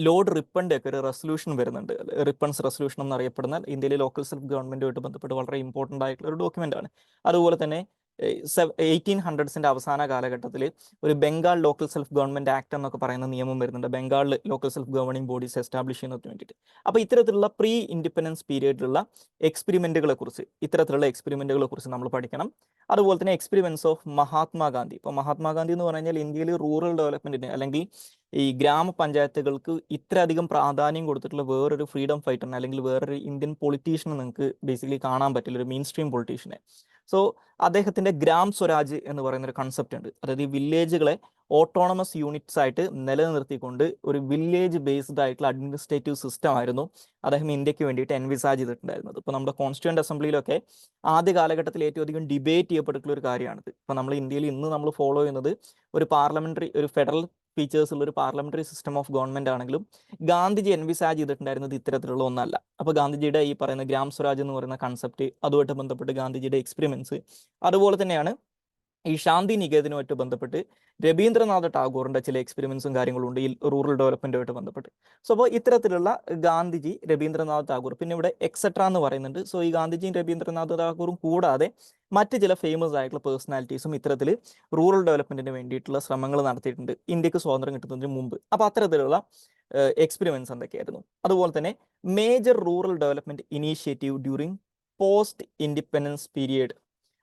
ലോഡ് റിപ്പണിന്റെ ഒക്കെ ഒരു റെസൊല്യൂഷൻ വരുന്നുണ്ട്. റിപ്പൺസ് റെസൊല്യൂഷൻ എന്നറിയപ്പെടുന്ന ഇന്ത്യയിലെ ലോക്കൽ സെൽഫ് ഗവൺമെന്റുമായിട്ട് ബന്ധപ്പെട്ട് വളരെ ഇമ്പോർട്ടന്റ് ആയിട്ടുള്ള ഒരു ഡോക്യുമെന്റ് ആണ് അതുപോലെ തന്നെ എയ്റ്റീൻ ഹൺഡ്രഡ്സിന്റെ അവസാന കാലഘട്ടത്തിൽ ഒരു Bengal local self government act എന്നൊക്കെ പറയുന്ന നിയമം വരുന്നുണ്ട്. ബംഗാളിൽ local self governing bodies establish ചെയ്യുന്നതിന് വേണ്ടിയിട്ട്. അപ്പോൾ ഇത്തരത്തിലുള്ള പ്രീ ഇൻഡിപെൻഡൻസ് പീരീഡിലുള്ള എക്സ്പെരിമെന്റുകളെ കുറിച്ച് ഇത്തരത്തിലുള്ള എക്സ്പെരിമെന്റുകളെ കുറിച്ച് നമ്മൾ പഠിക്കണം. അതുപോലെ തന്നെ എക്സ്പെരിമെൻസ് ഓഫ് മഹാത്മാഗാന്ധി. ഇപ്പോൾ മഹാത്മാഗാന്ധി എന്ന് പറഞ്ഞാൽ ഇന്ത്യയിൽ റൂറൽ ഡെവലപ്മെന്റിന് അല്ലെങ്കിൽ ഈ ഗ്രാമപഞ്ചായത്തുകൾക്ക് ഇത്രയധികം പ്രാധാന്യം കൊടുത്തിട്ടുള്ള വേറൊരു ഫ്രീഡം ഫൈറ്ററിനെ അല്ലെങ്കിൽ വേറൊരു ഇന്ത്യൻ പൊളിറ്റീഷ്യനെ നിങ്ങൾക്ക് ബേസിക്കലി കാണാൻ പറ്റില്ല ഒരു മെയിൻ സ്ട്രീം പൊളിറ്റീഷ്യനെ. സോ അദ്ദേഹത്തിന്റെ ഗ്രാം സ്വരാജ് എന്ന് പറയുന്ന ഒരു കൺസെപ്റ്റ് ഉണ്ട്. അതായത് ഈ വില്ലേജുകളെ ഓട്ടോണമസ് യൂണിറ്റ്സ് ആയിട്ട് നിലനിർത്തിക്കൊണ്ട് ഒരു വില്ലേജ് ബേസ്ഡ് ആയിട്ടുള്ള അഡ്മിനിസ്ട്രേറ്റീവ് സിസ്റ്റം ആയിരുന്നു അദ്ദേഹം ഇന്ത്യയ്ക്ക് വേണ്ടിയിട്ട് എൻവിസാജ് ചെയ്തിട്ടുണ്ടായിരുന്നത്. ഇപ്പോൾ നമ്മുടെ കോൺസ്റ്റിറ്റ്യൂന്റ് അസംബ്ലിയിലൊക്കെ ആദ്യ കാലഘട്ടത്തിൽ ഏറ്റവും അധികം ഡിബേറ്റ് ചെയ്യപ്പെട്ടിട്ടുള്ള ഒരു കാര്യമാണിത്. ഇപ്പോൾ നമ്മൾ ഇന്ത്യയിൽ ഇന്ന് നമ്മൾ ഫോളോ ചെയ്യുന്നത് ഒരു പാർലമെന്ററി ഒരു ഫെഡറൽ ഫീച്ചേഴ്സ് ഉള്ള ഒരു പാർലമെന്ററി സിസ്റ്റം ഓഫ് ഗവൺമെന്റ് ആണെങ്കിലും ഗാന്ധിജി എൻവിസാജ് ചെയ്തിട്ടുണ്ടായിരുന്നത് ഇത്തരത്തിലുള്ള ഒന്നല്ല. അപ്പോൾ ഗാന്ധിജിയുടെ ഈ പറയുന്ന ഗ്രാം സ്വരാജ് എന്ന് പറയുന്ന കൺസെപ്റ്റ് അതുമായിട്ട് ബന്ധപ്പെട്ട് ഗാന്ധിജിയുടെ എക്സ്പെരിമെന്റ്സ് അതുപോലെ തന്നെയാണ് ഈ ശാന്തി നികേതനുമായിട്ട് ബന്ധപ്പെട്ട് രവീന്ദ്രനാഥ് ടാഗോറിന്റെ ചില എക്സ്പെരിമെന്റ്സും കാര്യങ്ങളും ഉണ്ട്. ഈ റൂറൽ ഡെവലപ്മെന്റുമായിട്ട് ബന്ധപ്പെട്ട്. സോ അപ്പോൾ ഇത്തരത്തിലുള്ള ഗാന്ധിജി രവീന്ദ്രനാഥ് ടാഗോർ പിന്നെ ഇവിടെ എക്സെട്ര എന്ന് പറയുന്നുണ്ട്. സോ ഈ ഗാന്ധിജിയും രവീന്ദ്രനാഥ് ടാഗോറും കൂടാതെ മറ്റ് ചില ഫേമസ് ആയിട്ടുള്ള പേഴ്സണാലിറ്റീസും ഇത്തരത്തിൽ റൂറൽ ഡെവലപ്മെന്റിന് വേണ്ടിയിട്ടുള്ള ശ്രമങ്ങൾ നടത്തിയിട്ടുണ്ട്. ഇന്ത്യയ്ക്ക് സ്വാതന്ത്ര്യം കിട്ടുന്നതിന് മുമ്പ്. അപ്പോൾ അത്തരത്തിലുള്ള എക്സ്പെരിമെന്റ്സ് എന്തൊക്കെയായിരുന്നു? അതുപോലെ തന്നെ major rural development initiative during post independence period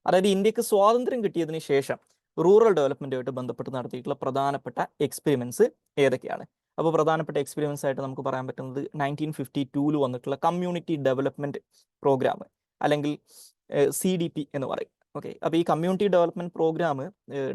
അതായത് ഇന്ത്യയ്ക്ക് സ്വാതന്ത്ര്യം കിട്ടിയതിന് ശേഷം റൂറൽ ഡെവലപ്മെന്റുമായിട്ട് ബന്ധപ്പെട്ട് നടത്തിയിട്ടുള്ള പ്രധാനപ്പെട്ട എക്സ്പെരിമെന്റ്സ് ഏതൊക്കെയാണ്? അപ്പോൾ പ്രധാനപ്പെട്ട എക്സ്പീരിയൻസ് ആയിട്ട് നമുക്ക് പറയാൻ പറ്റുന്നത് നയന്റീൻ ഫിഫ്റ്റി ടൂവിൽ വന്നിട്ടുള്ള കമ്മ്യൂണിറ്റി ഡെവലപ്മെന്റ് പ്രോഗ്രാം അല്ലെങ്കിൽ സി ഡി പി എന്ന് പറയും. ഓക്കെ അപ്പോൾ ഈ community development programme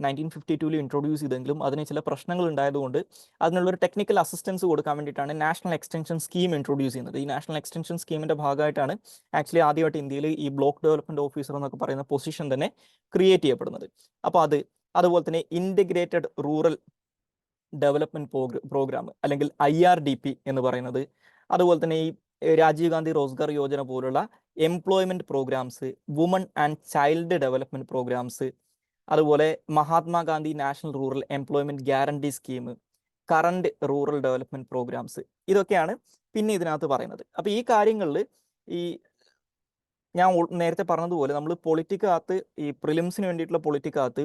nineteen fifty ടൂവിൽ ഇൻട്രൊഡ്യൂസ് ചെയ്തെങ്കിലും അതിന് ചില പ്രശ്നങ്ങൾ ഉണ്ടായതുകൊണ്ട് അതിനുള്ളൊരു ടെക്നിക്കൽ അസിസ്റ്റൻസ് കൊടുക്കാൻ വേണ്ടിയിട്ടാണ് നാഷണൽ എക്സ്റ്റൻഷൻ സ്കീം ഇൻട്രൊഡ്യൂസ് ചെയ്യുന്നത്. ഈ നാഷണൽ എക്സ്റ്റൻഷൻ സ്കീമിന്റെ ഭാഗമായിട്ടാണ് ആക്ച്വലി ആദ്യമായിട്ട് ഇന്ത്യയിൽ ഈ ബ്ലോക്ക് ഡെവലപ്മെന്റ് ഓഫീസർ എന്നൊക്കെ പറയുന്ന പൊസിഷൻ തന്നെ ക്രിയേറ്റ് ചെയ്യപ്പെടുന്നത്. അപ്പോൾ അത് അതുപോലെ തന്നെ ഇന്റഗ്രേറ്റഡ് റൂറൽ ഡെവലപ്മെന്റ് പ്രോഗ്രാം അല്ലെങ്കിൽ ഐ എന്ന് പറയുന്നത്. അതുപോലെ തന്നെ ഈ രാജീവ് ഗാന്ധി റോസ്ഗാർ യോജന പോലുള്ള employment programmes women and child development programmes അതുപോലെ Mahatma Gandhi national rural employment guarantee scheme current rural development programmes ഇതൊക്കെയാണ് പിന്നെ ഇതിനകത്ത് പറയുന്നത്. അപ്പൊ ഈ കാര്യങ്ങളിൽ ഈ ഞാൻ നേരത്തെ പറഞ്ഞതുപോലെ നമ്മൾ പൊളിറ്റിക്കകത്ത് ഈ പ്രിലിംസിന് വേണ്ടിയിട്ടുള്ള പൊളിറ്റിക്കകത്ത്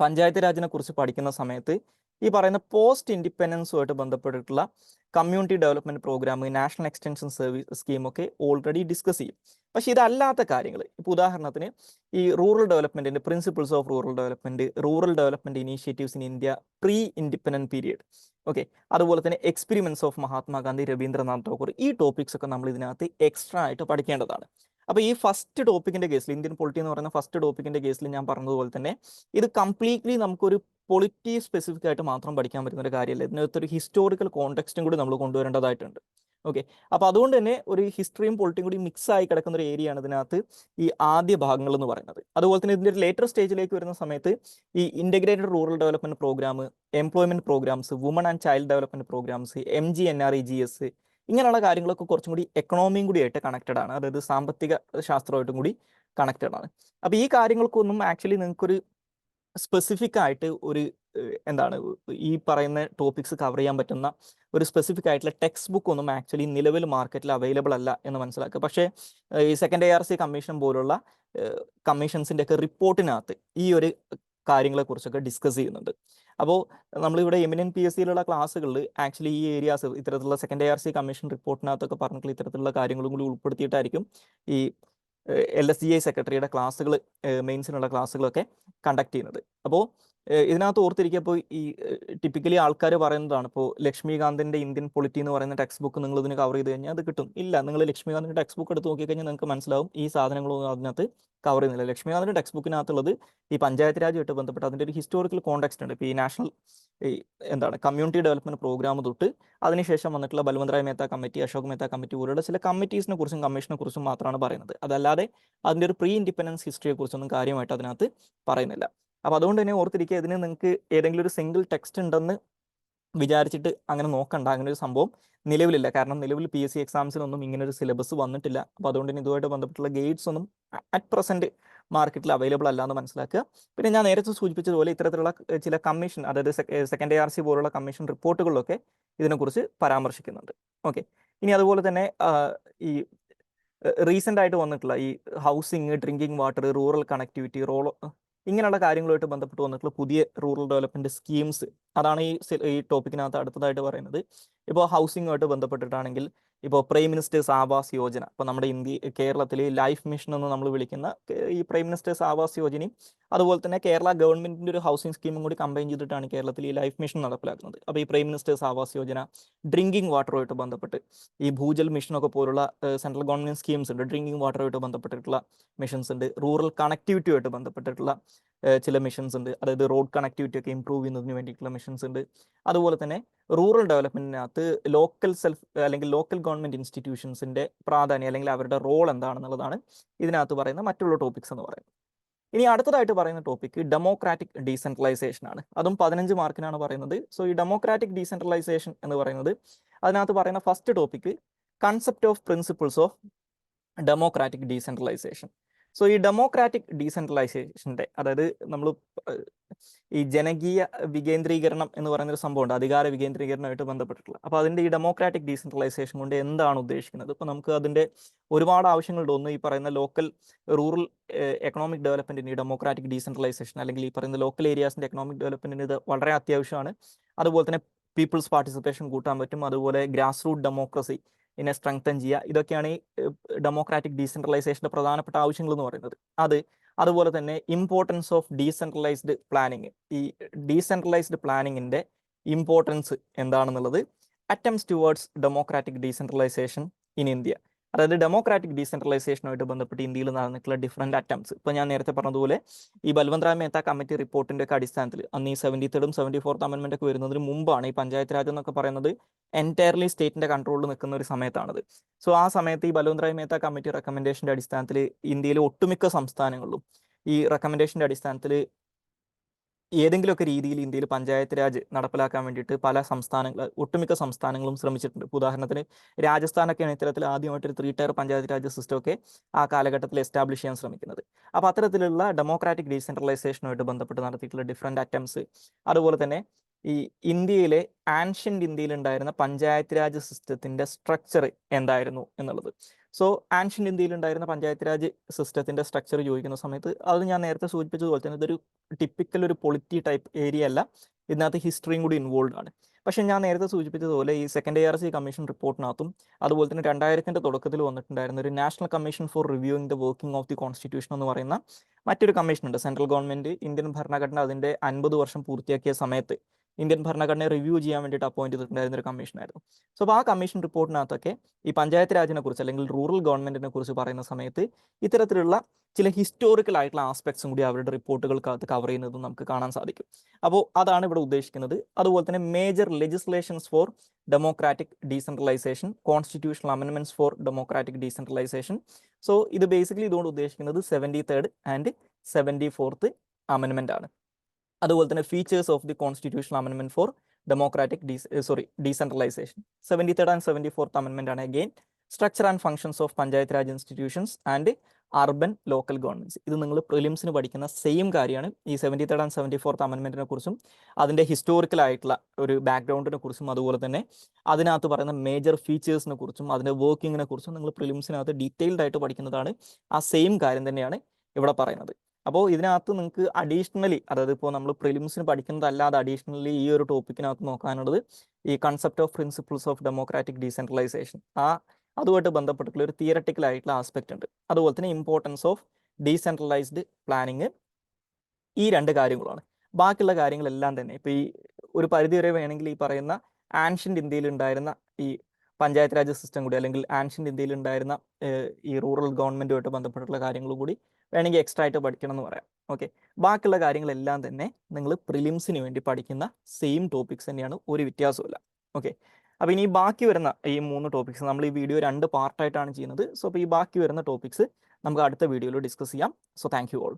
പഞ്ചായത്ത് രാജിനെ കുറിച്ച് പഠിക്കുന്ന സമയത്ത് ഈ പറയുന്ന പോസ്റ്റ് ഇൻഡിപെൻഡൻസുമായിട്ട് ബന്ധപ്പെട്ടിട്ടുള്ള community development programme national extension service സ്കീമൊക്കെ already discuss ചെയ്യും. പക്ഷേ ഇതല്ലാത്ത കാര്യങ്ങൾ ഇപ്പോൾ ഉദാഹരണത്തിന് ഈ rural ഡെവലപ്മെന്റിന്റെ principles of rural development rural development initiatives in India pre independent period okay അതുപോലെ തന്നെ എക്സ്പെരിമെന്റ്സ് ഓഫ് മഹാത്മാഗാന്ധി രവീന്ദ്രനാഥ് ടാഗോർ ഈ ടോപ്പിക്സ് ഒക്കെ നമ്മൾ ഇതിനകത്ത് എക്സ്ട്രാ ആയിട്ട് പഠിക്കേണ്ടതാണ്. അപ്പോൾ ഈ ഫസ്റ്റ് ടോപ്പിക്കിന്റെ കേസിൽ ഇന്ത്യൻ പൊളിറ്റി എന്ന് പറയുന്ന ഫസ്റ്റ് ടോപ്പിക്കിന്റെ കേസിൽ ഞാൻ പറഞ്ഞതുപോലെ തന്നെ ഇത് കംപ്ലീറ്റ്ലി നമുക്കൊരു പൊളിറ്റി സ്പെസിഫിക് ആയിട്ട് മാത്രം പഠിക്കാൻ പറ്റുന്ന ഒരു കാര്യമല്ല. ഇതിനകത്തൊരു ഹിസ്റ്റോറിക്കൽ കോണ്ടെക്സ്റ്റും കൂടി നമ്മൾ കൊണ്ടുവരേണ്ടതായിട്ടുണ്ട്. ഓക്കെ അപ്പോൾ അതുകൊണ്ട് തന്നെ ഒരു ഹിസ്റ്ററിയും പൊളിറ്റിയും കൂടി മിക്സ് ആയി കിടക്കുന്ന ഒരു ഏരിയ ആണ് ഇതിനകത്ത് ഈ ആദ്യ ഭാഗങ്ങൾ എന്ന് പറയുന്നത്. അതുപോലെ തന്നെ ഇതിന്റെ ലേറ്റർ സ്റ്റേജിലേക്ക് വരുന്ന സമയത്ത് ഈ integrated rural development programme employment programmes women and child development programmes M G N R E G S ഇങ്ങനെയുള്ള കാര്യങ്ങളൊക്കെ കുറച്ചും കൂടി എക്കണോമിയും കൂടി ആയിട്ട് കണക്റ്റഡ് ആണ്. അതായത് സാമ്പത്തിക ശാസ്ത്രമായിട്ടും കൂടി കണക്റ്റഡ് ആണ്. അപ്പോൾ ഈ കാര്യങ്ങൾക്കൊന്നും ആക്ച്വലി നിങ്ങൾക്കൊരു സ്പെസിഫിക് ആയിട്ട് ഒരു എന്താണ് ഈ പറയുന്ന ടോപ്പിക്സ് കവർ ചെയ്യാൻ പറ്റുന്ന ഒരു സ്പെസിഫിക് ആയിട്ടുള്ള ടെക്സ്റ്റ് ബുക്ക് ഒന്നും ആക്ച്വലി നിലവിൽ മാർക്കറ്റിൽ അവൈലബിൾ അല്ല എന്ന് മനസ്സിലാക്കുക. പക്ഷേ ഈ second A R C commission പോലുള്ള കമ്മീഷൻസിന്റെ ഒക്കെ റിപ്പോർട്ടിനകത്ത് ഈ ഒരു കാര്യങ്ങളെക്കുറിച്ചൊക്കെ ഡിസ്കസ് ചെയ്യുന്നുണ്ട്. അപ്പോൾ നമ്മളിവിടെ എമിനൻ പി എസ് സിയിലുള്ള ക്ലാസ്സുകളിൽ ആക്ച്വലി ഈ ഏരിയാസ് ഇത്തരത്തിലുള്ള second A R C commission റിപ്പോർട്ടിനകത്തൊക്കെ പറഞ്ഞിട്ടുള്ള ഇത്തരത്തിലുള്ള കാര്യങ്ങളും കൂടി ഉൾപ്പെടുത്തിയിട്ടായിരിക്കും ഈ എൽ എസ് ജി ഐ സെക്രട്ടറിയുടെ ക്ലാസ്സുകൾ മെയിൻസിനുള്ള ക്ലാസ്സുകളൊക്കെ കണ്ടക്ട് ചെയ്യുന്നത്. അപ്പോൾ ഇതിനകത്ത് ഓർത്തിരിക്കുമ്പോൾ ഈ ടിപ്പിക്കലി ആൾക്കാർ പറയുന്നതാണ്. ഇപ്പോൾ ലക്ഷ്മികാന്തിന്റെ ഇന്ത്യൻ പൊളിറ്റി എന്ന് പറയുന്ന ടെക്സ്റ്റ് ബുക്ക് നിങ്ങൾ ഇതിന് കവർ ചെയ്ത് കഴിഞ്ഞാൽ അത് കിട്ടും. ഇല്ല നിങ്ങൾ ലക്ഷ്മികാന്തിന്റെ ടെക്സ്റ്റ് ബുക്ക് എടുത്ത് നോക്കിക്കഴിഞ്ഞാൽ നിങ്ങൾക്ക് മനസ്സിലാവും ഈ സാധനങ്ങളൊന്നും അതിനകത്ത് കവർ ചെയ്യുന്നില്ല. ലക്ഷ്മികാന്തിന്റെ ടെക്സ്റ്റ് ബുക്കിനകത്തുള്ളത് ഈ പഞ്ചായത്ത് രാജുമായിട്ട് ബന്ധപ്പെട്ട് അതിന്റെ ഒരു ഹിസ്റ്റോറിക്കൽ കോണ്ടെക്സ്റ്റ് ഉണ്ട്. ഇപ്പോൾ ഈ നാഷണൽ ഈ എന്താണ് കമ്മ്യൂണിറ്റി ഡെവലപ്മെന്റ് പ്രോഗ്രാം തൊട്ട് അതിനുശേഷം വന്നിട്ടുള്ള ബൽവന്ത്രായ് മേത്ത കമ്മിറ്റി അശോക് മേത്ത കമ്മിറ്റി പോലുള്ള ചില കമ്മിറ്റീസിനെ കുറിച്ചും കമ്മീഷനെ കുറിച്ചും മാത്രമാണ് പറയുന്നത്. അതല്ലാതെ അതിന്റെ ഒരു പ്രീ ഇൻഡിപെൻഡൻസ് ഹിസ്റ്ററിയെ കുറിച്ചൊന്നും കാര്യമായിട്ട് അതിനകത്ത് പറയുന്നില്ല. അപ്പോൾ അതുകൊണ്ട് തന്നെ ഓർത്തിരിക്കുക ഇതിന് നിങ്ങൾക്ക് ഏതെങ്കിലും ഒരു സിംഗിൾ ടെക്സ്റ്റ് ഉണ്ടെന്ന് വിചാരിച്ചിട്ട് അങ്ങനെ നോക്കണ്ട. അങ്ങനെ ഒരു സംഭവം നിലവിലില്ല. കാരണം നിലവിൽ പി എസ് സി എക്സാംസിനൊന്നും ഇങ്ങനെ ഒരു സിലബസ് വന്നിട്ടില്ല. അപ്പോൾ അതുകൊണ്ട് തന്നെ ഇതുമായിട്ട് ബന്ധപ്പെട്ടുള്ള ഗൈഡ്സ് ഒന്നും അറ്റ് പ്രസന്റ് മാർക്കറ്റിൽ അവൈലബിൾ അല്ല എന്ന് മനസ്സിലാക്കുക. പിന്നെ ഞാൻ നേരത്തെ സൂചിപ്പിച്ചതുപോലെ ഇത്തരത്തിലുള്ള ചില കമ്മീഷൻ അതായത് സെക്കൻഡ് ആർ സി പോലുള്ള കമ്മീഷൻ റിപ്പോർട്ടുകളിലൊക്കെ ഇതിനെക്കുറിച്ച് പരാമർശിക്കുന്നുണ്ട്. ഓക്കെ ഇനി അതുപോലെ തന്നെ ഈ റീസെന്റ് ആയിട്ട് വന്നിട്ടുള്ള ഈ housing drinking water rural connectivity role ഇങ്ങനെയുള്ള കാര്യങ്ങളുമായിട്ട് ബന്ധപ്പെട്ട് വന്നിട്ടുള്ള പുതിയ റൂറൽ ഡെവലപ്മെന്റ് സ്കീംസ് അതാണ് ഈ ഈ ടോപ്പിക്കിനകത്ത് അടുത്തതായിട്ട് പറയുന്നത്. ഇപ്പോൾ ഹൗസിങ്ങുമായിട്ട് ബന്ധപ്പെട്ടിട്ടാണെങ്കിൽ ഇപ്പോൾ പ്രൈം മിനിസ്റ്റേഴ്സ് ആവാസ് യോജന ഇപ്പോൾ നമ്മുടെ ഇന്ത്യ കേരളത്തിൽ ലൈഫ് മിഷൻ എന്ന് നമ്മൾ വിളിക്കുന്ന ഈ പ്രൈം മിനിസ്റ്റേഴ്സ് ആവാസ് യോജനയും അതുപോലെ തന്നെ കേരള ഗവൺമെന്റിന്റെ ഒരു ഹൗസിംഗ് സ്കീമും കൂടി കമ്പൈൻ ചെയ്തിട്ടാണ് കേരളത്തിൽ ഈ ലൈഫ് മിഷൻ നടപ്പിലാക്കുന്നത്. അപ്പോൾ ഈ prime minister's Awas Yojana drinking വാട്ടറുമായിട്ട് ബന്ധപ്പെട്ട് ഈ ഭൂജൽ മിഷനൊക്കെ പോലുള്ള സെൻട്രൽ ഗവൺമെന്റ് സ്കീംസ് ഉണ്ട്. ഡ്രിങ്കിങ് വാട്ടറുമായിട്ട് ബന്ധപ്പെട്ടിട്ടുള്ള മിഷൻസ് ഉണ്ട്. റൂറൽ കണക്ടിവിറ്റിയുമായിട്ട് ബന്ധപ്പെട്ടിട്ടുള്ള ചില മിഷൻസ് ഉണ്ട്. അതായത് റോഡ് കണക്ടിവിറ്റി ഒക്കെ ഇംപ്രൂവ് ചെയ്യുന്നതിന് വേണ്ടിയിട്ടുള്ള മിഷൻസ് ഉണ്ട്. അതുപോലെ തന്നെ റൂറൽ ഡെവലപ്മെന്റിനകത്ത് ലോക്കൽ സെൽഫ് അല്ലെങ്കിൽ ലോക്കൽ ഗവൺമെന്റ് ഇൻസ്റ്റിറ്റ്യൂഷൻസിന്റെ പ്രാധാന്യം അല്ലെങ്കിൽ അവരുടെ റോൾ എന്താണെന്നുള്ളതാണ് ഇതിനകത്ത് പറയുന്ന മറ്റുള്ള ടോപ്പിക്സ് എന്ന് പറയുന്നത്. ഇനി അടുത്തതായിട്ട് പറയുന്ന ടോപ്പിക് ഡെമോക്രാറ്റിക് ഡീസെൻട്രലൈസേഷൻ ആണ്. അതും പതിനഞ്ച് മാർക്കിനാണ് പറയുന്നത്. സോ ഈ ഡെമോക്രാറ്റിക് ഡീസെൻട്രലൈസേഷൻ എന്ന് പറയുന്നത് അതിനകത്ത് പറയുന്ന first topic concept of principles of democratic decentralisation so ഈ ഡെമോക്രാറ്റിക് ഡീസെൻട്രലൈസേഷന്റെ അതായത് നമ്മൾ ഈ ജനകീയ വികേന്ദ്രീകരണം എന്ന് പറയുന്ന ഒരു സംഭവമുണ്ട് അധികാര വികേന്ദ്രീകരണമായിട്ട് ബന്ധപ്പെട്ടിട്ടുള്ള. അപ്പോൾ അതിന്റെ ഈ ഡെമോക്രാറ്റിക് ഡീസെൻട്രലൈസേഷൻ കൊണ്ട് എന്താണ് ഉദ്ദേശിക്കുന്നത്? ഇപ്പോൾ നമുക്ക് അതിന്റെ ഒരുപാട് ആവശ്യങ്ങളുണ്ട്. ഒന്ന് ഈ പറയുന്ന ലോക്കൽ റൂറൽ എക്കണോമിക് ഡെവലപ്മെന്റിന് ഈ ഡെമോക്രാറ്റിക് ഡീസെൻട്രലൈസേഷൻ അല്ലെങ്കിൽ ഈ പറയുന്ന ലോക്കൽ ഏരിയാസിന്റെ എക്കണോമിക് ഡെവലപ്മെന്റിന് ഇത് വളരെ അത്യാവശ്യമാണ്. അതുപോലെ തന്നെ പീപ്പിൾസ് പാർട്ടിസിപ്പേഷൻ കൂട്ടാൻ പറ്റും. അതുപോലെ ഗ്രാസ് റൂട്ട് ഡെമോക്രസി ഇതിനെ സ്ട്രെങ്തൻ ചെയ്യുക. ഇതൊക്കെയാണ് ഈ ഡെമോക്രാറ്റിക് ഡീസെൻട്രലൈസേഷന്റെ പ്രധാനപ്പെട്ട ആവശ്യങ്ങൾ എന്ന് പറയുന്നത്. അത് അതുപോലെ തന്നെ ഇമ്പോർട്ടൻസ് ഓഫ് ഡീസെൻട്രലൈസ്ഡ് പ്ലാനിങ് ഈ ഡീസെൻട്രലൈസ്ഡ് പ്ലാനിങ്ങിന്റെ ഇമ്പോർട്ടൻസ് എന്താണെന്നുള്ളത് attempts towards democratic decentralisation in India അതായത് ഡെമോക്രാറ്റിക് ഡീസെൻട്രലൈസേഷനുമായിട്ട് ബന്ധപ്പെട്ട് ഇന്ത്യയിൽ നടന്നിട്ടുള്ള ഡിഫറെന്റ് അറ്റംപ്റ്റ്സ് ഇപ്പോൾ ഞാൻ നേരത്തെ പറഞ്ഞതുപോലെ ഈ ബൽവന്ത് റായ് മേത്ത കമ്മിറ്റി റിപ്പോർട്ടിന്റെ ഒക്കെ അടിസ്ഥാനത്തിൽ അന്ന് ഈ സെവന്റി തേർഡും സെവന്റി ഫോർത്ത് അമെൻമെന്റ് ഒക്കെ വരുന്നതിന് മുമ്പാണ് ഈ പഞ്ചായത്ത് രാജ് എന്നൊക്കെ പറയുന്നത് എന്റയർലി സ്റ്റേറ്റിന്റെ കൺട്രോളിൽ നിൽക്കുന്ന ഒരു സമയത്താണത്. സോ ആ സമയത്ത് ഈ ബൽവന്ത് മേത്ത കമ്മിറ്റി റെക്കമെൻഡേഷന്റെ അടിസ്ഥാനത്തിൽ ഇന്ത്യയിലെ ഒട്ടുമിക്ക സംസ്ഥാനങ്ങളിലും ഈ റെക്കമെൻഡേഷന്റെ അടിസ്ഥാനത്തിൽ ഏതെങ്കിലുമൊക്കെ രീതിയിൽ ഇന്ത്യയിൽ പഞ്ചായത്ത് രാജ് നടപ്പിലാക്കാൻ വേണ്ടിയിട്ട് പല സംസ്ഥാനങ്ങൾ ഒട്ടുമിക്ക സംസ്ഥാനങ്ങളും ശ്രമിച്ചിട്ടുണ്ട്. ഉദാഹരണത്തിന് രാജസ്ഥാനൊക്കെയാണ് ഇത്തരത്തിൽ ആദ്യമായിട്ട് ഒരു three tier panchayat raj system ഒക്കെ ആ കാലഘട്ടത്തിൽ എസ്റ്റാബ്ലിഷ് ചെയ്യാൻ ശ്രമിക്കുന്നത്. അപ്പോൾ അത്തരത്തിലുള്ള ഡെമോക്രാറ്റിക് ഡീസെൻട്രലൈസേഷനുമായിട്ട് ബന്ധപ്പെട്ട് നടത്തിയിട്ടുള്ള ഡിഫറെന്റ് അറ്റംപ്റ്റ്സ് അതുപോലെ തന്നെ ഈ ഇന്ത്യയിലെ ആൻഷ്യന്റ് ഇന്ത്യയിൽ ഉണ്ടായിരുന്ന പഞ്ചായത്ത് രാജ് സിസ്റ്റത്തിന്റെ സ്ട്രക്ചർ എന്തായിരുന്നു എന്നുള്ളത്. സോ ആൻഷ്യന്റ് ഇന്ത്യയിൽ ഉണ്ടായിരുന്ന പഞ്ചായത്ത് രാജ് സിസ്റ്റത്തിന്റെ സ്ട്രക്ചർ ചോദിക്കുന്ന സമയത്ത് അത് ഞാൻ നേരത്തെ സൂചിപ്പിച്ചതുപോലെ തന്നെ ഇതൊരു ടിപ്പിക്കൽ ഒരു പൊളിറ്റി ടൈപ്പ് ഏരിയ അല്ല. ഇതിനകത്ത് ഹിസ്റ്ററിയും കൂടി ഇൻവോൾവ് ആണ്. പക്ഷെ ഞാൻ നേരത്തെ സൂചിപ്പിച്ചതുപോലെ ഈ സെക്കൻഡ് ആർ സി കമ്മീഷൻ റിപ്പോർട്ടിനകത്തും അതുപോലെ തന്നെ രണ്ടായിരത്തിന്റെ തുടക്കത്തിൽ വന്നിട്ടുണ്ടായിരുന്ന ഒരു national commission for reviewing the working of the constitution എന്ന് പറയുന്ന മറ്റൊരു കമ്മീഷൻ ഉണ്ട്. സെൻട്രൽ ഗവൺമെന്റ് ഇന്ത്യൻ ഭരണഘടന അതിന്റെ അൻപത് വർഷം പൂർത്തിയാക്കിയ സമയത്ത് ഇന്ത്യൻ ഭരണഘടനയെ റിവ്യൂ ചെയ്യാൻ വേണ്ടിയിട്ട് അപ്പോയിന്റ് ചെയ്തിട്ടുണ്ടായിരുന്ന ഒരു കമ്മീഷനായിരുന്നു സോ അപ്പോൾ ആ കമ്മീഷൻ റിപ്പോർട്ടിനകത്തൊക്കെ ഈ പഞ്ചായത്ത് രാജിനെ കുറിച്ച് അല്ലെങ്കിൽ റൂറൽ ഗവൺമെന്റിനെ കുറിച്ച് പറയുന്ന സമയത്ത് ഇത്തരത്തിലുള്ള ചില ഹിസ്റ്റോറിക്കൽ ആയിട്ടുള്ള ആസ്പെക്ട്സും കൂടി അവരുടെ റിപ്പോർട്ടുകൾക്കകത്ത് കവർ ചെയ്യുന്നതും നമുക്ക് കാണാൻ സാധിക്കും. അപ്പോൾ അതാണ് ഇവിടെ ഉദ്ദേശിക്കുന്നത്. അതുപോലെ തന്നെ major legislations for Democratic decentralisation constitutional അമെൻമെന്റ്സ് for Democratic decentralisation so ഇത് ബേസിക്കലി ഇതുകൊണ്ട് ഉദ്ദേശിക്കുന്നത് seventy third and seventy fourth അമെൻമെന്റ് ആണ്. അതുപോലെ തന്നെ features of the constitutional അമെൻമെന്റ് for Democratic sorry decentralisation seventy third and seventy fourth അമെൻമെന്റ് ആണ് again structure and functions of panchayat Raj institutions and urban local governments ഇത് നിങ്ങൾ പ്രിലിംസിന് പഠിക്കുന്ന സെയിം കാര്യമാണ്. ഈ seventy third and seventy fourth അമെൻമെന്റിനെ കുറിച്ചും അതിന്റെ ഹിസ്റ്റോറിക്കൽ ആയിട്ടുള്ള ഒരു ബാക്ക്ഗ്രൗണ്ടിനെ കുറിച്ചും അതുപോലെ തന്നെ അതിനകത്ത് പറയുന്ന മേജർ ഫീച്ചേഴ്സിനെ കുറിച്ചും അതിന്റെ വർക്കിങ്ങിനെ കുറിച്ചും നിങ്ങൾ പ്രിലിംസിനകത്ത് ഡീറ്റെയിൽഡ് ആയിട്ട് പഠിക്കുന്നതാണ് ആ സെയിം കാര്യം തന്നെയാണ് ഇവിടെ പറയുന്നത്. അപ്പോൾ ഇതിനകത്ത് നിങ്ങൾക്ക് അഡീഷണലി അതായത് ഇപ്പോൾ നമ്മൾ പ്രിലിംസിന് പഠിക്കുന്നതല്ലാതെ അഡീഷണലി ഈ ഒരു ടോപ്പിക്കിനകത്ത് നോക്കാനുള്ളത് ഈ concept of principles of democratic decentralisation ആ അതുമായിട്ട് ബന്ധപ്പെട്ടിട്ടുള്ള ഒരു തിയറട്ടിക്കൽ ആയിട്ടുള്ള ആസ്പെക്ട് ഉണ്ട്. അതുപോലെ തന്നെ ഇമ്പോർട്ടൻസ് ഓഫ് ഡീസെൻട്രലൈസ്ഡ് പ്ലാനിങ് ഈ രണ്ട് കാര്യങ്ങളാണ്. ബാക്കിയുള്ള കാര്യങ്ങളെല്ലാം തന്നെ ഇപ്പോൾ ഈ ഒരു പരിധി വരെ വേണമെങ്കിൽ ഈ പറയുന്ന ആൻഷ്യന്റ് ഇന്ത്യയിൽ ഉണ്ടായിരുന്ന ഈ പഞ്ചായത്ത് രാജ് സിസ്റ്റം കൂടി അല്ലെങ്കിൽ ആൻഷ്യന്റ് ഇന്ത്യയിൽ ഉണ്ടായിരുന്ന ഈ റൂറൽ ഗവൺമെന്റുമായിട്ട് ബന്ധപ്പെട്ടിട്ടുള്ള കാര്യങ്ങളും കൂടി വേണമെങ്കിൽ എക്സ്ട്രാ ആയിട്ട് പഠിക്കണം എന്ന് പറയാം. ഓക്കെ ബാക്കിയുള്ള കാര്യങ്ങളെല്ലാം തന്നെ നിങ്ങൾ പ്രിലിംസിന് വേണ്ടി പഠിക്കുന്ന സെയിം ടോപ്പിക്സ് തന്നെയാണ് ഒരു വ്യത്യാസമില്ല ഓക്കെ അപ്പോൾ ഇനി ബാക്കി വരുന്ന ഈ മൂന്ന് ടോപ്പിക്സ് നമ്മൾ ഈ വീഡിയോ രണ്ട് പാർട്ടായിട്ടാണ് ചെയ്യുന്നത്. സോ അപ്പോൾ ഈ ബാക്കി വരുന്ന ടോപ്പിക്സ് നമുക്ക് അടുത്ത വീഡിയോയിൽ ഡിസ്കസ് ചെയ്യാം. So thank you all